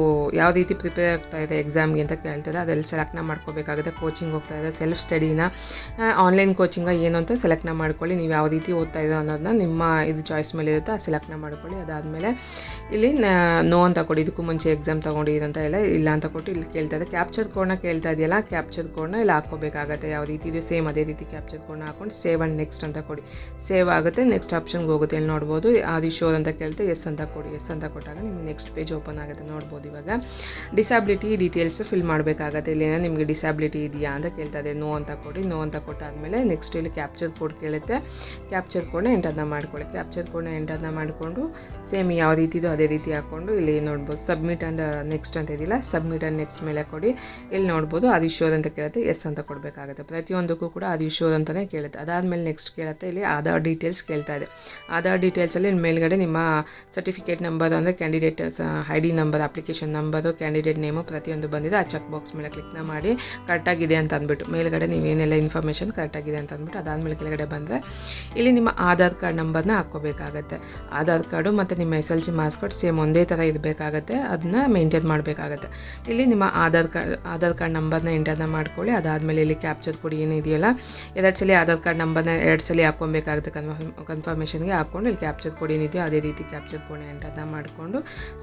ಯಾವ ರೀತಿ ಪ್ರಿಪೇರ್ ಆಗ್ತಾ ಇದೆ ಎಕ್ಸಾಮ್ಗೆ ಅಂತ ಕೇಳ್ತಾರೆ. ಅದರಲ್ಲಿ ಸೆಲೆಕ್ಟ್ನ ಮಾಡ್ಕೋಬೇಕಾಗುತ್ತೆ. ಕೋಚಿಂಗ್ ಹೋಗ್ತಾ ಇದೆ. ಸೆಲ್ಫ್ ಸ್ಟಡಿನ ಆನ್ಲೈನ್ ಕೋಚಿಂಗ ಏನು ಅಂತ ಸೆಲೆಕ್ಟ್ನ ಮಾಡ್ಕೊಳ್ಳಿ. ನೀವು ಯಾವ ರೀತಿ ಓದ್ತಾ ಇದ್ದೋ ಅನ್ನೋದನ್ನ ನಿಮ್ಮ ಇದು ಚಾಯ್ಸ್ ಮೇಲೆ ಇರುತ್ತೆ ಆ ಸೆಲೆಕ್ಟ್ನ ಮಾಡ್ಕೊಳ್ಳಿ. ಅದಾದಮೇಲೆ ಇಲ್ಲಿ ನೋ ಅಂತ ಕೊಡಿ. ಇದಕ್ಕೂ ಮುಂಚೆ ಎಕ್ಸಾಮ್ ತೊಗೊಂಡಿದ್ದಂತ ಇಲ್ಲ ಇಲ್ಲ ಅಂತ ಕೊಟ್ಟು ಇಲ್ಲಿ ಕೇಳ್ತಾ ಇದೆ. ಕ್ಯಾಪ್ಚರ್ ಕೋಡ್ನ ಕೇಳ್ತಾ ಇದೆಯಲ್ಲ ಕ್ಯಾಪ್ಚರ್ ಕೋಡ್ನ ಇಲ್ಲಿ ಹಾಕೋಬೇಕಾಗತ್ತೆ ಯಾವ ರೀತಿ ಇದೆ? ಸೇಮ್ ಅದೇ ರೀತಿ ಕ್ಯಾಪ್ಚರ್ ಕೋಡ್ನ ಹಾಕೊಂಡು ಸೇವ್ ಆ್ಯಂಡ್ ನೆಕ್ಸ್ಟ್ ಅಂತ ಕೊಡಿ. ಸೇವ್ ಆಗುತ್ತೆ ನೆಕ್ಸ್ಟ್ ಆಪ್ಷನ್ಗೆ ಹೋಗುತ್ತೆ. ಇಲ್ಲಿ ನೋಡ್ಬೋದು ಆದಿ ಶೋರ್ ಅಂತ ಕೇಳ್ತಾ ಎಸ್ ಅಂತ ಕೊಡಿ. ಎಸ್ ಅಂತ ಕೊಟ್ಟಾಗ ನಿಮಗೆ ನೆಕ್ಸ್ಟ್ ಪೇಜ್ ಓಪನ್ ಆಗುತ್ತೆ. ನೋಡ್ಬೋದು ಇವಾಗ. ಡಿಸ್ಯಾಬಿಲಿಟಿ ಡೀಟೇಲ್ಸ್ ಫಿಲ್ ಮಾಡಬೇಕಾಗತ್ತೆ. ಇಲ್ಲಿ ಏನೋ ನಿಮಗೆ ಡಿಸಬಿಲಿಟಿ ಇದೆಯಾ ಅಂತ ಕೇಳ್ತಾ ಇದೆ. ನೋ ಅಂತ ಕೊಡಿ. ನೋ ಅಂತ ಕೊಟ್ಟಾದ್ಮೇಲೆ ನೆಕ್ಸ್ಟ್ ಇಲ್ಲಿ ಕ್ಯಾಪ್ಚರ್ ಕೋಡ್ ಕೇಳುತ್ತೆ. ಕ್ಯಾಪ್ಚರ್ ಕೋಡ್ನ ಎಂಟರ್ನ ಮಾಡ್ಕೊಳ್ಳಿ. ಕ್ಯಾಪ್ಚರ್ ಕೋಡ್ನ ಎಂಟರ್ನ ಮಾಡಿಕೊಂಡು ಸೇಮ್ ಯಾವ ರೀತಿ ಇದೋ ಅದೇ ರೀತಿ ಹಾಕ್ಕೊಂಡು ಇಲ್ಲಿ ನೋಡ್ಬೋದು. ಸಬ್ಮಿಟ್ ಆ್ಯಂಡ್ ನೆಕ್ಸ್ಟ್ ಅಂತ ಇದಿಲ್ಲ ಸಬ್ಮಿಟ್ ಆ್ಯಂಡ್ ನೆಕ್ಸ್ಟ್ ಮೇಲೆ ಕೊಡಿ. ಇಲ್ಲಿ ನೋಡ್ಬೋದು ಅದು ಶೋರ್ ಅಂತ ಕೇಳುತ್ತೆ ಎಸ್ ಅಂತ ಕೊಡಬೇಕಾಗುತ್ತೆ. ಪ್ರತಿಯೊಂದಕ್ಕೂ ಕೂಡ ಅದು ಶೋರ್ ಅಂತಲೇ ಕೇಳುತ್ತೆ. ಅದಾದಮೇಲೆ ನೆಕ್ಸ್ಟ್ ಕೇಳುತ್ತೆ ಇಲ್ಲಿ ಆಧಾರ್ ಡೀಟೇಲ್ಸ್ ಕೇಳ್ತಾ ಇದೆ. ಆಧಾರ್ ಡೀಟೇಲ್ಸಲ್ಲಿ ಮೇಲ್ಗಡೆ ನಿಮ್ಮ ಸರ್ಟಿಫಿಕೇಟ್ ನಂಬರ್ ಅಂದರೆ candidate I D number application number candidate name ಪ್ರತಿಯೊಂದು ಬಂದಿದೆ. ಆ ಚೆಕ್ ಬಾಕ್ಸ್ ಮೇಲೆ ಕ್ಲಿಕ್ನ ಮಾಡಿ ಕರೆಕ್ಟಾಗಿದೆ ಅಂತ ಅಂದ್ಬಿಟ್ಟು ಮೇಲ್ಗಡೆ ನೀವೇನೆಲ್ಲ ಇನ್ಫಾರ್ಮೇಷನ್ ಕರೆಕ್ಟಾಗಿದೆ ಅಂತ ಅಂದ್ಬಿಟ್ಟು ಅದಾದಮೇಲೆ ಕೆಳಗಡೆ ಬಂದರೆ ಇಲ್ಲಿ ನಿಮ್ಮ ಆಧಾರ್ ಕಾರ್ಡ್ ನಂಬರ್ನ ಹಾಕ್ಕೋಬೇಕಾಗತ್ತೆ. ಆಧಾರ್ ಕಾರ್ಡು ಮತ್ತು ನಿಮ್ಮ S L C marks same ಒಂದೇ ಥರ ಇರಬೇಕಾಗತ್ತೆ, ಅದನ್ನ ಮೇಂಟೈನ್ ಮಾಡಬೇಕಾಗತ್ತೆ. ಇಲ್ಲಿ ನಿಮ್ಮ ಆಧಾರ್ ಕಾರ್ಡ್ ಆಧಾರ್ ಕಾರ್ಡ್ ನಂಬರ್ನ ಎಂಟರ್ನ ಮಾಡ್ಕೊಳ್ಳಿ, ಅದಾದಮೇಲೆ ಇಲ್ಲಿ ಕ್ಯಾಪ್ಚರ್ ಕೊಡಿ ಏನಿದೆಯಲ್ಲ ಎರಡು ಸಲ ಆಧಾರ್ ಕಾರ್ಡ್ ನಂಬರ್ನ ಎರಡು ಸಲ ಹಾಕ್ಕೊಬೇಕಾಗುತ್ತೆ, ಕನ್ಫರ್ಮ್ ಕನ್ಫರ್ಮೇಷನ್ಗೆ ಹಾಕ್ಕೊಂಡು ಇಲ್ಲಿ ಕ್ಯಾಪ್ಚರ್ ಕೊಡಿ ಏನಿದೆಯೋ ಅದೇ ರೀತಿ ಕ್ಯಾಪ್ಚರ್ ಕೊಡಿ, ಎಂಟರ್ನ ಮಾಡಿಕೊಂಡು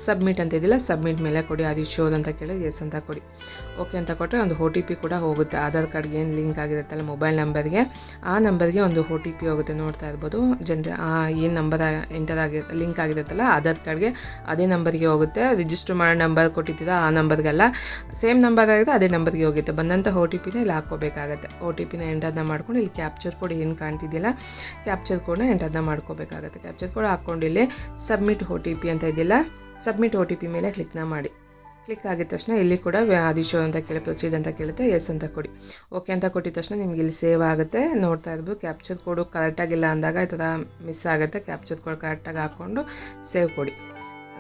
ಸಬ್ಮಿಟ್ ಅಂತ ಇದೆಯಲ್ಲ, ಸಬ್ಮಿಟ್ ಮೇಲೆ ಕೊಡಿ, ಅದು ಶೋದ್ ಅಂತ ಕೇಳಿ ಎಸ್ ಅಂತ ಕೊಡಿ. ಓಕೆ ಅಂತ ಕೊಟ್ಟರೆ ಒಂದು ಒ ಕೂಡ ಹೋಗುತ್ತೆ. ಆಧಾರ್ ಕಾರ್ಡ್ಗೆ ಏನು ಲಿಂಕ್ ಆಗಿರುತ್ತಲ್ಲ ಮೊಬೈಲ್ ನಂಬರ್ಗೆ ಆ ನಂಬರ್ಗೆ ಒಂದು ಒ ಟಿ ಪಿ ಹೋಗುತ್ತೆ ನೋಡ್ತಾ ಇರ್ಬೋದು. ಜನರ ಏನು ನಂಬರ್ ಎಂಟರ್ ಆಗಿ ಲಿಂಕ್ ಆಗಿರುತ್ತಲ್ಲ, ಆಧಾರ್ ಕಾರ್ಡ್ಗೆ ಅದೇ ನಂಬರ್ಗೆ ಹೋಗುತ್ತೆ. ರಿಜಿಸ್ಟರ್ ಮಾಡೋ ನಂಬರ್ ಕೊಟ್ಟಿದ್ದೀರಾ, ಆ ನಂಬರ್ಗೆಲ್ಲ ಸೇಮ್ ನಂಬರ್ ಆಗಿದೆ ಅದೇ ನಂಬರ್ಗೆ ಹೋಗುತ್ತೆ. ಬಂದಂಥ ಒ ಟಿ ಪಿನ ಇಲ್ಲಿ ಹಾಕ್ಕೋಬೇಕಾಗತ್ತೆ. ಒ ಟಿ ಪಿನ ಎಂಟರ್ನ ಮಾಡ್ಕೊಂಡು ಇಲ್ಲಿ ಕ್ಯಾಪ್ಚರ್ ಕೋಡ್ ಏನು ಕಾಣ್ತಿದ್ದಿಲ್ಲ ಕ್ಯಾಪ್ಚರ್ ಕೋಡ್ನ ಎಂಟರ್ನ ಮಾಡ್ಕೋಬೇಕಾಗತ್ತೆ. ಕ್ಯಾಪ್ಚರ್ ಕೋಡ್ ಹಾಕ್ಕೊಂಡು ಇಲ್ಲಿ ಸಬ್ಮಿಟ್ ಒ ಟಿ ಪಿ ಅಂತ ಇದೆಯಲ್ಲ, ಸಬ್ಮಿಟ್ ಒ ಟಿ ಪಿ ಮೇಲೆ ಕ್ಲಿಕ್ನ ಮಾಡಿ. ಕ್ಲಿಕ್ ಆಗಿದ ತಕ್ಷಣ ಇಲ್ಲಿ ಕೂಡ ಆದಿಶೋ ಅಂತ ಕೇಳಿ ಪ್ರೊಸೀಡ್ ಅಂತ ಕೇಳುತ್ತೆ ಎಸ್ ಅಂತ ಕೊಡಿ. ಓಕೆ ಅಂತ ಕೊಟ್ಟಿದ ತಕ್ಷಣ ನಿಮ್ಗೆ ಇಲ್ಲಿ ಸೇವ್ ಆಗುತ್ತೆ. ನೋಡ್ತಾ ಇರ್ಬೋದು ಕ್ಯಾಪ್ಚರ್ ಕೋಡು ಕರೆಕ್ಟಾಗಿಲ್ಲ ಅಂದಾಗ ಈ ಥರ ಮಿಸ್ ಆಗುತ್ತೆ. ಕ್ಯಾಪ್ಚರ್ ಕೋಡ್ ಕರೆಕ್ಟಾಗಿ ಹಾಕ್ಕೊಂಡು ಸೇವ್ ಕೊಡಿ.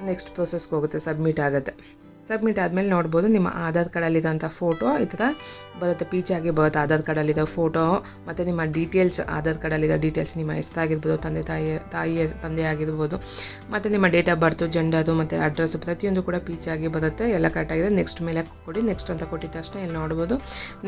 ನೆಕ್ಸ್ಟ್ ಪ್ರೊಸೆಸ್ಗೆ ಹೋಗುತ್ತೆ ಸಬ್ಮಿಟ್ ಆಗುತ್ತೆ. ಸಬ್ಮಿಟ್ ಆದಮೇಲೆ ನೋಡ್ಬೋದು. ನಿಮ್ಮ ಆಧಾರ್ ಕಾರ್ಡಲ್ಲಿದ್ದಂಥ ಫೋಟೋ ಈ ಥರ ಬರುತ್ತೆ. ಪೀಚಾಗಿ ಬರುತ್ತೆ ಆಧಾರ್ ಕಾರ್ಡಲ್ಲಿರೋ ಫೋಟೋ ಮತ್ತು ನಿಮ್ಮ ಡೀಟೇಲ್ಸ್ ಆಧಾರ್ ಕಾರ್ಡಲ್ಲಿರೋ ಡೀಟೇಲ್ಸ್ ನಿಮ್ಮ ಹೆಸರಾಗಿರ್ಬೋದು ತಂದೆ, ತಾಯಿ ತಾಯಿಯ ತಂದೆ ಆಗಿರ್ಬೋದು. ಮತ್ತು ನಿಮ್ಮ ಡೇಟ್ ಆಫ್ ಬರ್ತು ಜೆಂಡರು ಮತ್ತು ಅಡ್ರೆಸ್ ಪ್ರತಿಯೊಂದು ಕೂಡ ಪೀಚಾಗಿ ಬರುತ್ತೆ. ಎಲ್ಲ ಕರೆಕ್ಟಾಗಿದೆ ನೆಕ್ಸ್ಟ್ ಮೇಲೆ ಕೊಡಿ. ನೆಕ್ಸ್ಟ್ ಅಂತ ಕೊಟ್ಟಿದ ತಕ್ಷಣ ಇಲ್ಲಿ ನೋಡ್ಬೋದು.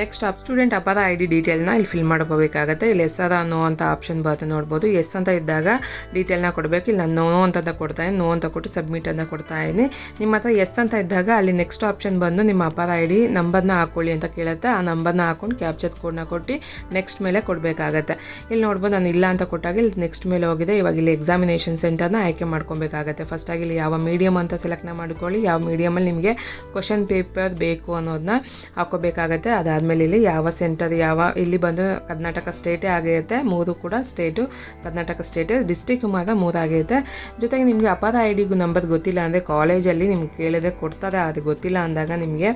Next up student Apaar I D ಡೀಟೇಲ್ನ ಇಲ್ಲಿ ಫಿಲ್ ಮಾಡ್ಕೋಬೇಕಾಗತ್ತೆ ಇಲ್ಲಿ ಎಸ್ ಆರ್ ನೋ ಅಂತ ಆಪ್ಷನ್ ಬರುತ್ತೆ ನೋಡ್ಬೋದು. ಎಸ್ ಅಂತ ಇದ್ದಾಗ ಡೀಟೇಲ್ನ ಕೊಡಬೇಕು. ಇಲ್ಲ ನೋ ಅಂತ ಕೊಡ್ತಾ ನೋ ಅಂತ ಕೊಟ್ಟು ಸಬ್ಮಿಟ್ ಅಂತ ಕೊಡ್ತಾ ಇದ್ದೀನಿ. ನಿಮ್ಮ ಹತ್ರ ಎಸ್ ಅಂತ ಇದ್ದಾಗ ಅಲ್ಲಿ ನೆಕ್ಸ್ಟ್ ಆಪ್ಷನ್ ಬಂದು ನಿಮ್ಮ ಅಪಾರ ಐ ಡಿ ನಂಬರ್ನ ಹಾಕೊಳ್ಳಿ ಅಂತ ಕೇಳುತ್ತೆ. ಆ ನಂಬರ್ನ ಹಾಕೊಂಡು ಕ್ಯಾಪ್ಚರ್ ಕೋಡ್ನ ಕೊಟ್ಟು ನೆಕ್ಸ್ಟ್ ಮೇಲೆ ಕೊಡಬೇಕಾಗತ್ತೆ. ಇಲ್ಲಿ ನೋಡ್ಬೋದು ನಾನು ಇಲ್ಲ ಅಂತ ಕೊಟ್ಟಾಗ ಇಲ್ಲಿ ನೆಕ್ಸ್ಟ್ ಮೇಲೆ ಹೋಗಿದೆ. ಇವಾಗ ಇಲ್ಲಿ ಎಕ್ಸಾಮಿನೇಷನ್ ಸೆಂಟರ್ನ ಆಯ್ಕೆ ಮಾಡ್ಕೊಬೇಕಾಗತ್ತೆ. ಫಸ್ಟಾಗಿ ಇಲ್ಲಿ ಯಾವ ಮೀಡಿಯಮ್ ಅಂತ ಸೆಲೆಕ್ಟ್ನ ಮಾಡ್ಕೊಳ್ಳಿ. ಯಾವ ಮೀಡಿಯಮಲ್ಲಿ ನಿಮಗೆ ಕ್ವಶನ್ ಪೇಪರ್ ಬೇಕು ಅನ್ನೋದನ್ನ ಹಾಕೋಬೇಕಾಗತ್ತೆ ಅದಾದಮೇಲೆ ಇಲ್ಲಿ ಯಾವ ಸೆಂಟರ್ ಯಾವ ಇಲ್ಲಿ ಬಂದು ಕರ್ನಾಟಕ ಸ್ಟೇಟೇ ಆಗಿರುತ್ತೆ ಮೂರು ಕೂಡ ಸ್ಟೇಟು ಕರ್ನಾಟಕ ಸ್ಟೇಟ್ ಡಿಸ್ಟಿಕ್ ಮಾತ್ರ ಮೂರು ಆಗಿರುತ್ತೆ ಜೊತೆಗೆ ನಿಮಗೆ ಅಪಾರ ಐ ಡಿಗೂ ನಂಬರ್ ಗೊತ್ತಿಲ್ಲ ಅಂದರೆ ಕಾಲೇಜಲ್ಲಿ ನಿಮ್ಗೆ ಕೇಳಿದ್ರೆ ಕೊಡ್ತಾರೆ ಅದು ಗೊತ್ತಿಲ್ಲ ಅಂದಾಗ ನಿಮಗೆ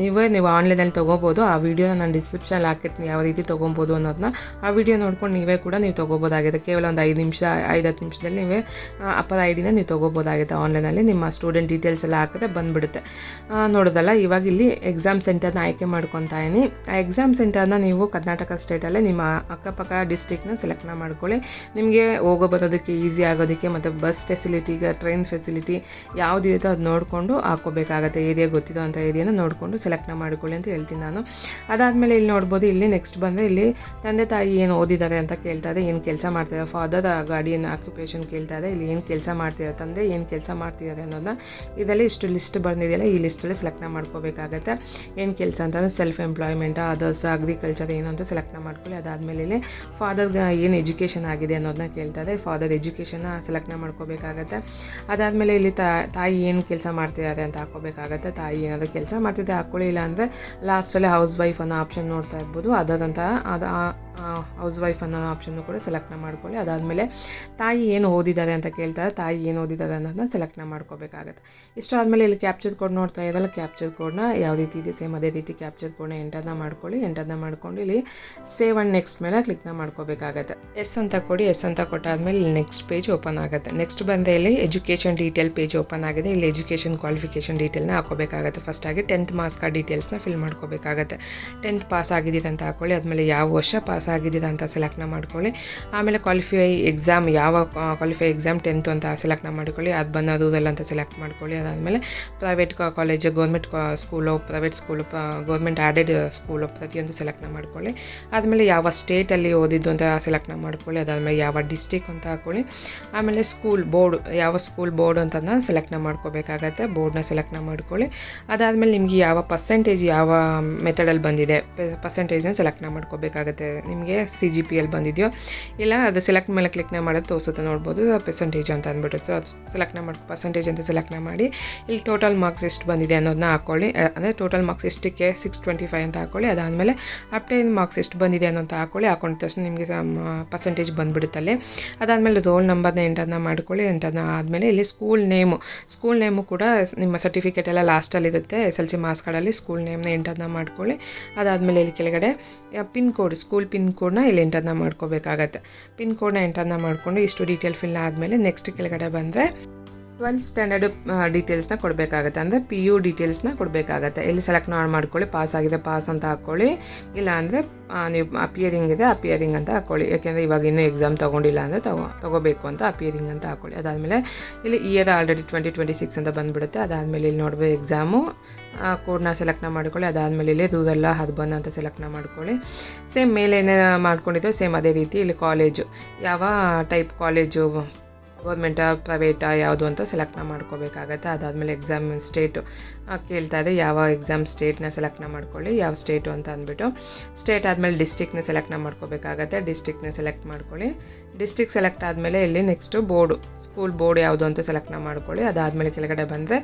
ನೀವೇ ನೀವು ಆನ್ಲೈನಲ್ಲಿ ತೊಗೋಬೋದು. ಆ ವಿಡಿಯೋನ ನಾನು ಡಿಸ್ಕ್ರಿಪ್ಷನಲ್ಲಿ ಹಾಕಿರ್ತೀನಿ ಯಾವ ರೀತಿ ತೊಗೊಬೋದು ಅನ್ನೋದನ್ನ ಆ ವಿಡಿಯೋ ನೋಡ್ಕೊಂಡು ನೀವೇ ಕೂಡ ನೀವು ತೊಗೋಬೋದಾಗಿದೆ. ಕೇವಲ ಒಂದು ಐದು ನಿಮಿಷ ಐದು ಹತ್ತು ನಿಮಿಷದಲ್ಲಿ ನೀವೇ ಅಪ್ಪರ ಐ ಡಿನ ನೀವು ತೊಗೋಬೋದಾಗಿದೆ ಆನ್ಲೈನಲ್ಲಿ. ನಿಮ್ಮ ಸ್ಟೂಡೆಂಟ್ ಡೀಟೇಲ್ಸ್ ಎಲ್ಲ ಹಾಕಿದ್ರೆ ಬಂದುಬಿಡುತ್ತೆ. ನೋಡೋದಲ್ಲ, ಇವಾಗ ಇಲ್ಲಿ ಎಕ್ಸಾಮ್ ಸೆಂಟರ್ನ ಆಯ್ಕೆ ಮಾಡ್ಕೊತಾ ಇದೀನಿ. ಆ ಎಕ್ಸಾಮ್ ಸೆಂಟರ್ನ ನೀವು ಕರ್ನಾಟಕ ಸ್ಟೇಟಲ್ಲೇ ನಿಮ್ಮ ಅಕ್ಕಪಕ್ಕ ಡಿಸ್ಟಿಕ್ನ ಸೆಲೆಕ್ಟ್ನ ಮಾಡ್ಕೊಳ್ಳಿ. ನಿಮಗೆ ಹೋಗೋ ಬರೋದಕ್ಕೆ ಈಸಿ ಆಗೋದಕ್ಕೆ ಮತ್ತು ಬಸ್ ಫೆಸಿಲಿಟಿ ಈಗ ಟ್ರೈನ್ ಫೆಸಿಲಿಟಿ ಯಾವುದಿರುತ್ತೋ ಅದು ನೋಡಿಕೊಂಡು ಹಾಕ್ಕೋಬೇಕಾಗತ್ತೆ, ಏರಿಯಾ ಗೊತ್ತಿದೋ ಅಂಥ ಏರಿಯಾನ ನೋಡಿಕೊಂಡು ಸೆಲೆಕ್ಟ್ನ ಮಾಡಿಕೊಳ್ಳಿ ಅಂತ ಹೇಳ್ತೀನಿ ನಾನು. ಅದಾದಮೇಲೆ ಇಲ್ಲಿ ನೋಡ್ಬೋದು, ಇಲ್ಲಿ ನೆಕ್ಸ್ಟ್ ಬಂದರೆ ಇಲ್ಲಿ ತಂದೆ ತಾಯಿ ಏನು ಓದಿದ್ದಾರೆ ಅಂತ ಕೇಳ್ತಾ ಇದೆ, ಏನು ಕೆಲಸ ಮಾಡ್ತಿದ್ದಾರೆ ಫಾದರ್ ಗಾಡಿಯನ್ನು ಆಕ್ಯುಪೇಷನ್ ಕೇಳ್ತಾ ಇದೆ, ಇಲ್ಲಿ ಏನು ಕೆಲಸ ಮಾಡ್ತಿದ್ದಾರೆ, ತಂದೆ ಏನು ಕೆಲಸ ಮಾಡ್ತಿದ್ದಾರೆ ಅನ್ನೋದನ್ನ ಇದರಲ್ಲಿ ಇಷ್ಟು ಲಿಸ್ಟ್ ಬಂದಿದೆಯಲ್ಲ, ಈ ಲಿಸ್ಟಲ್ಲಿ ಸೆಲೆಕ್ಟ್ನ ಮಾಡ್ಕೋಬೇಕಾಗತ್ತೆ. ಏನು ಕೆಲಸ ಅಂತಂದರೆ ಸೆಲ್ಫ್ ಎಂಪ್ಲಾಯ್ಮೆಂಟ್ ಅದರ್ಸ್ ಅಗ್ರಿಕಲ್ಚರ್ ಏನು ಅಂತ ಸೆಲೆಕ್ಟ್ನ ಮಾಡ್ಕೊಳ್ಳಿ. ಅದಾದಮೇಲೆ ಇಲ್ಲಿ ಫಾದರ್ಗೆ ಏನು ಎಜುಕೇಷನ್ ಆಗಿದೆ ಅನ್ನೋದನ್ನ ಕೇಳ್ತಾ ಇದೆ ಫಾದರ್ ಎಜುಕೇಷನ್ನ ಸೆಲೆಕ್ಟ್ನ ಮಾಡ್ಕೋಬೇಕಾಗತ್ತೆ. ಅದಾದಮೇಲೆ ಇಲ್ಲಿ ತಾಯಿ ಏನು ಕೆಲಸ ಮಾಡ್ತಿದ್ದಾರೆ ಅಂತ ಹಾಕೋಬೇಕಾಗತ್ತೆ ತಾಯಿ ಏನಾದರೂ ಕೆಲಸ ಮಾಡ್ತಿದ್ದೆ ಹಾಕ್ಕೊಳ್ಳಿ ಇಲ್ಲ ಅಂದರೆ ಲಾಸ್ಟಲ್ಲಿ ಹೌಸ್ ವೈಫ್ ಅನ್ನೋ ಆಪ್ಷನ್ ನೋಡ್ತಾ ಇರ್ಬೋದು. ಅದಾದಂತಹ, ಅದು ಹೌಸ್ ವೈಫ್ ಅನ್ನೋ ಆಪ್ಷನ್ನು ಕೂಡ ಸೆಲೆಕ್ಟ್ನ ಮಾಡ್ಕೊಳ್ಳಿ. ಅದಾದಮೇಲೆ ತಾಯಿ ಏನು ಓದಿದ್ದಾರೆ ಅಂತ ಕೇಳ್ತಾರೆ. ತಾಯಿ ಏನು ಓದಿದ್ದಾರೆ ಅನ್ನೋದನ್ನ ಸೆಲೆಕ್ಟ್ನ ಮಾಡ್ಕೋಬೇಕಾಗತ್ತೆ. ಇಷ್ಟು ಆದಮೇಲೆ ಇಲ್ಲಿ ಕ್ಯಾಪ್ಚರ್ ಕೋಡ್ ನೋಡ್ತಾ ಇದ್ದಲ್ಲ ಕ್ಯಾಪ್ಚರ್ ಕೋಡ್ನ ಯಾವ ರೀತಿ ಇದೆ? ಸೇಮ್ ಅದೇ ರೀತಿ ಕ್ಯಾಪ್ಚರ್ ಕೋಡ್ನ ಎಂಟರ್ನ ಮಾಡ್ಕೊಳ್ಳಿ. ಎಂಟರ್ನ ಮಾಡ್ಕೊಂಡು ಇಲ್ಲಿ ಸೇವ್ ಆ್ಯಂಡ್ ನೆಕ್ಸ್ಟ್ ಮೇಲೆ ಕ್ಲಿಕ್ನ ಮಾಡ್ಕೋಬೇಕಾಗತ್ತೆ. ಎಸ್ ಅಂತ ಕೊಡಿ. ಎಸ್ ಅಂತ ಕೊಟ್ಟಾದ್ಮೇಲೆ ನೆಕ್ಸ್ಟ್ ಪೇಜ್ ಓಪನ್ ಆಗುತ್ತೆ. ನೆಕ್ಸ್ಟ್ ಬಂದೆ ಇಲ್ಲಿ ಎಜುಕೇಷನ್ ಡೀಟೇಲ್ ಪೇಜ್ ಓಪನ್ ಆಗಿದೆ. ಇಲ್ಲಿ ಎಜುಕೇಷನ್ ಕ್ವಾಲಿಫಿಕೇಷನ್ ಡೀಟೇಲ್ನ ಹಾಕೋಬೇಕಾಗುತ್ತೆ. ಫಸ್ಟಾಗಿ ಟೆಂತ್ ಮಾರ್ಕ್ಸ್ ಕಾರ್ಡ್ ಡೀಟೇಲ್ಸ್ನ ಫಿಲ್ ಮಾಡ್ಕೋಬೇಕಾಗತ್ತೆ. ಟೆಂತ್ ಪಾಸ್ ಆಗಿದ್ದೀರಂತ ಅಂತ ಹಾಕೊಳ್ಳಿ. ಆದಮೇಲೆ ಯಾವ ವರ್ಷ ಪಾಸ್ ಆಗಿದ್ದೀರಾ ಅಂತ ಸೆಲೆಕ್ಟ್ನ ಮಾಡ್ಕೊಳ್ಳಿ. ಆಮೇಲೆ ಕ್ವಾಲಿಫೈ ಎಕ್ಸಾಮ್ ಯಾವ ಕ್ವಾಲಿಫೈ ಎಕ್ಸಾಮ್ ಟೆಂತ್ ಅಂತ ಸೆಲೆಕ್ಟ್ನ ಮಾಡ್ಕೊಳ್ಳಿ. ಅದು ಬಂದ ರೂರಲ್ ಅಂತ ಸೆಲೆಕ್ಟ್ ಮಾಡ್ಕೊಳ್ಳಿ. ಅದಾದಮೇಲೆ private college government school private school government aided school ಪ್ರತಿಯೊಂದು ಸೆಲೆಕ್ಟ್ನ ಮಾಡ್ಕೊಳ್ಳಿ. ಆದಮೇಲೆ ಯಾವ ಸ್ಟೇಟಲ್ಲಿ ಓದಿದ್ದು ಅಂತ ಸೆಲೆಕ್ಟ್ನ ಮಾಡ್ಕೊಳ್ಳಿ. ಅದಾದಮೇಲೆ ಯಾವ ಡಿಸ್ಟಿಕ್ ಅಂತ ಹಾಕ್ಕೊಳ್ಳಿ ಆಮೇಲೆ ಸ್ಕೂಲ್ ಬೋರ್ಡ್ ಯಾವ ಸ್ಕೂಲ್ ಬೋರ್ಡ್ ಅಂತಂದ ಸೆಲೆಕ್ಟ್ನ ಮಾಡ್ಕೋಬೇಕಾಗತ್ತೆ. ಬೋರ್ಡ್ನ ಸೆಲೆಕ್ಟ್ನ ಮಾಡ್ಕೊಳ್ಳಿ. ಅದಾದಮೇಲೆ ನಿಮಗೆ ಯಾವ ಪರ್ಸೆಂಟೇಜ್ ಯಾವ ಮೆಥಡಲ್ಲಿ ಬಂದಿದೆ ಪರ್ಸೆಂಟೇಜ್ನ ಸೆಲೆಕ್ಟ್ನ ಮಾಡ್ಕೋಬೇಕಾಗತ್ತೆ. ನಿಮ್ಮ ನಿಮಗೆ ಸಿ ಜಿ ಪಿ ಎಲ್ ಬಂದಿದೆಯೋ, ಇಲ್ಲ ಅದು ಸೆಲೆಕ್ಟ್ ಮೇಲೆ ಕ್ಲಿಕ್ನ ಮಾಡೋದು ತೋರಿಸುತ್ತೆ, ನೋಡ್ಬೋದು ಪರ್ಸೆಂಟೇಜ್ ಅಂತ ಅಂದ್ಬಿಟ್ಟು ಸೊ ಅದು ಸೆಲೆಕ್ಟ್ನ ಮಾಡಿ ಪರ್ಸೆಂಟೇಜ್ ಅಂತ ಸೆಲೆಕ್ಟ್ನ ಮಾಡಿ, ಇಲ್ಲಿ ಟೋಟಲ್ ಮಾರ್ಕ್ಸ್ ಎಷ್ಟು ಬಂದಿದೆ ಅನ್ನೋದನ್ನ ಹಾಕ್ಕೊಳ್ಳಿ ಅಂದರೆ ಟೋಟಲ್ ಮಾರ್ಕ್ಸ್ ಎಷ್ಟಕ್ಕೆ ಸಿಕ್ಸ್ ಟ್ವೆಂಟಿ ಫೈವ್ ಅಂತ ಹಾಕೊಳ್ಳಿ, ಅದಾದಮೇಲೆ ಅಪ್ಟೈನ್ ಮಾರ್ಕ್ಸ್ ಎಷ್ಟು ಬಂದಿದೆ ಅನ್ನೋಂತ ಹಾಕೊಳ್ಳಿ, ಹಾಕೊಂಡ ತಕ್ಷಣ ನಿಮಗೆ ಪರ್ಸೆಂಟೇಜ್ ಬಂದುಬಿಡುತ್ತಲ್ಲಿ ಅದಾದಮೇಲೆ ರೋಲ್ ನಂಬರ್ನ ಎಂಟರ್ನ ಮಾಡ್ಕೊಳ್ಳಿ, ಎಂಟರ್ನ ಆದಮೇಲೆ ಇಲ್ಲಿ ಸ್ಕೂಲ್ ನೇಮು ಸ್ಕೂಲ್ ನೇಮು ಕೂಡ ನಿಮ್ಮ ಸರ್ಟಿಫಿಕೇಟ್ ಎಲ್ಲ ಲಾಸ್ಟಲ್ಲಿ ಇರುತ್ತೆ ಎಸ್ ಎಲ್ ಸಿ ಮಾರ್ಕ್ಸ್ ಕಾರ್ಡಲ್ಲಿ ಸ್ಕೂಲ್ ನೇಮ್ನ ಎಂಟರ್ನ ಮಾಡ್ಕೊಳ್ಳಿ, ಅದಾದಮೇಲೆ ಇಲ್ಲಿ ಕೆಳಗಡೆ ಪಿನ್ ಕೋಡ್ ಸ್ಕೂಲ್ ಪಿನ್ ಕೋಡ್ನ ಇಲ್ಲಿ ಎಂಟರ್ನ ಮಾಡ್ಕೋಬೇಕಾಗತ್ತೆ. ಪಿನ್ ಕೋಡ್ನ ಎಂಟರ್ನ ಮಾಡಿಕೊಂಡು ಇಷ್ಟು ಡೀಟೇಲ್ ಫಿಲ್ ಆದಮೇಲೆ ನೆಕ್ಸ್ಟ್ ಕೆಳಗಡೆ ಬಂದರೆ ಟ್ವೆಲ್ತ್ ಸ್ಟ್ಯಾಂಡರ್ಡ್ ಡೀಟೇಲ್ಸ್ನ ಕೊಡಬೇಕಾಗತ್ತೆ. ಅಂದರೆ ಪಿ ಯು ಡೀಟೇಲ್ಸ್ನ ಕೊಡಬೇಕಾಗತ್ತೆ. ಇಲ್ಲಿ ಸೆಲೆಕ್ಟ್ ಮಾಡಿ ಮಾಡ್ಕೊಳ್ಳಿ ಪಾಸ್ ಆಗಿದೆ ಪಾಸ್ ಅಂತ ಹಾಕ್ಕೊಳ್ಳಿ ಇಲ್ಲ ಅಂದರೆ ನೀವು ಅಪಿಯರಿಂಗ್ ಇದೆ ಅಪಿಯರಿಂಗ್ ಅಂತ ಹಾಕ್ಕೊಳ್ಳಿ ಯಾಕೆಂದರೆ ಇವಾಗ ಇನ್ನೂ ಎಕ್ಸಾಮ್ ತೊಗೊಂಡಿಲ್ಲ ಅಂದರೆ ತಗೋ, ತೊಗೋಬೇಕು ಅಂತ ಅಪಿಯರಿಂಗ್ ಅಂತ ಹಾಕ್ಕೊಳ್ಳಿ ಅದಾದಮೇಲೆ ಇಲ್ಲಿ year already twenty twenty six ಅಂತ ಬಂದುಬಿಡುತ್ತೆ. ಅದಾದಮೇಲೆ ಇಲ್ಲಿ ನೋಡ್ಬೋದು ಎಕ್ಸಾಮು ಕೋಡ್ನ ಸೆಲೆಕ್ಟ್ನ ಮಾಡ್ಕೊಳ್ಳಿ. ಅದಾದಮೇಲೆ ಇಲ್ಲಿ ದೂರೆಲ್ಲ, ಅದು ಬಂದು ಅಂತ ಸೆಲೆಕ್ಟ್ನ ಮಾಡ್ಕೊಳ್ಳಿ. ಸೇಮ್ ಮೇಲೆ ಏನೇ ಮಾಡ್ಕೊಂಡಿದ್ದೋ ಸೇಮ್ ಅದೇ ರೀತಿ ಇಲ್ಲಿ ಕಾಲೇಜು ಯಾವ ಟೈಪ್ ಕಾಲೇಜು ಗೌರ್ಮೆಂಟಾ ಪ್ರೈವೇಟಾ ಯಾವುದು ಅಂತ ಸೆಲೆಕ್ಟ್ನ ಮಾಡ್ಕೋಬೇಕಾಗತ್ತೆ. ಅದಾದಮೇಲೆ ಎಕ್ಸಾಮ್ ಸ್ಟೇಟು ಕೇಳ್ತಾ ಇದೆ, ಯಾವ ಎಕ್ಸಾಮ್ ಸ್ಟೇಟ್ನ ಸೆಲೆಕ್ಟ್ನ ಮಾಡ್ಕೊಳ್ಳಿ, ಯಾವ ಸ್ಟೇಟು ಅಂತ ಅಂದ್ಬಿಟ್ಟು. ಸ್ಟೇಟ್ ಆದಮೇಲೆ ಡಿಸ್ಟಿಕ್ನ ಸೆಲೆಕ್ಟ್ನ ಮಾಡ್ಕೋಬೇಕಾಗತ್ತೆ ಡಿಸ್ಟಿಕ್ನ ಸೆಲೆಕ್ಟ್ ಮಾಡ್ಕೊಳ್ಳಿ. ಡಿಸ್ಟಿಕ್ ಸೆಲೆಕ್ಟ್ ಆದಮೇಲೆ ಇಲ್ಲಿ ನೆಕ್ಸ್ಟು ಬೋರ್ಡು ಸ್ಕೂಲ್ ಬೋರ್ಡ್ ಯಾವುದು ಅಂತ ಸೆಲೆಕ್ಟ್ನ ಮಾಡ್ಕೊಳ್ಳಿ. ಅದಾದಮೇಲೆ ಕೆಳಗಡೆ ಬಂದರೆ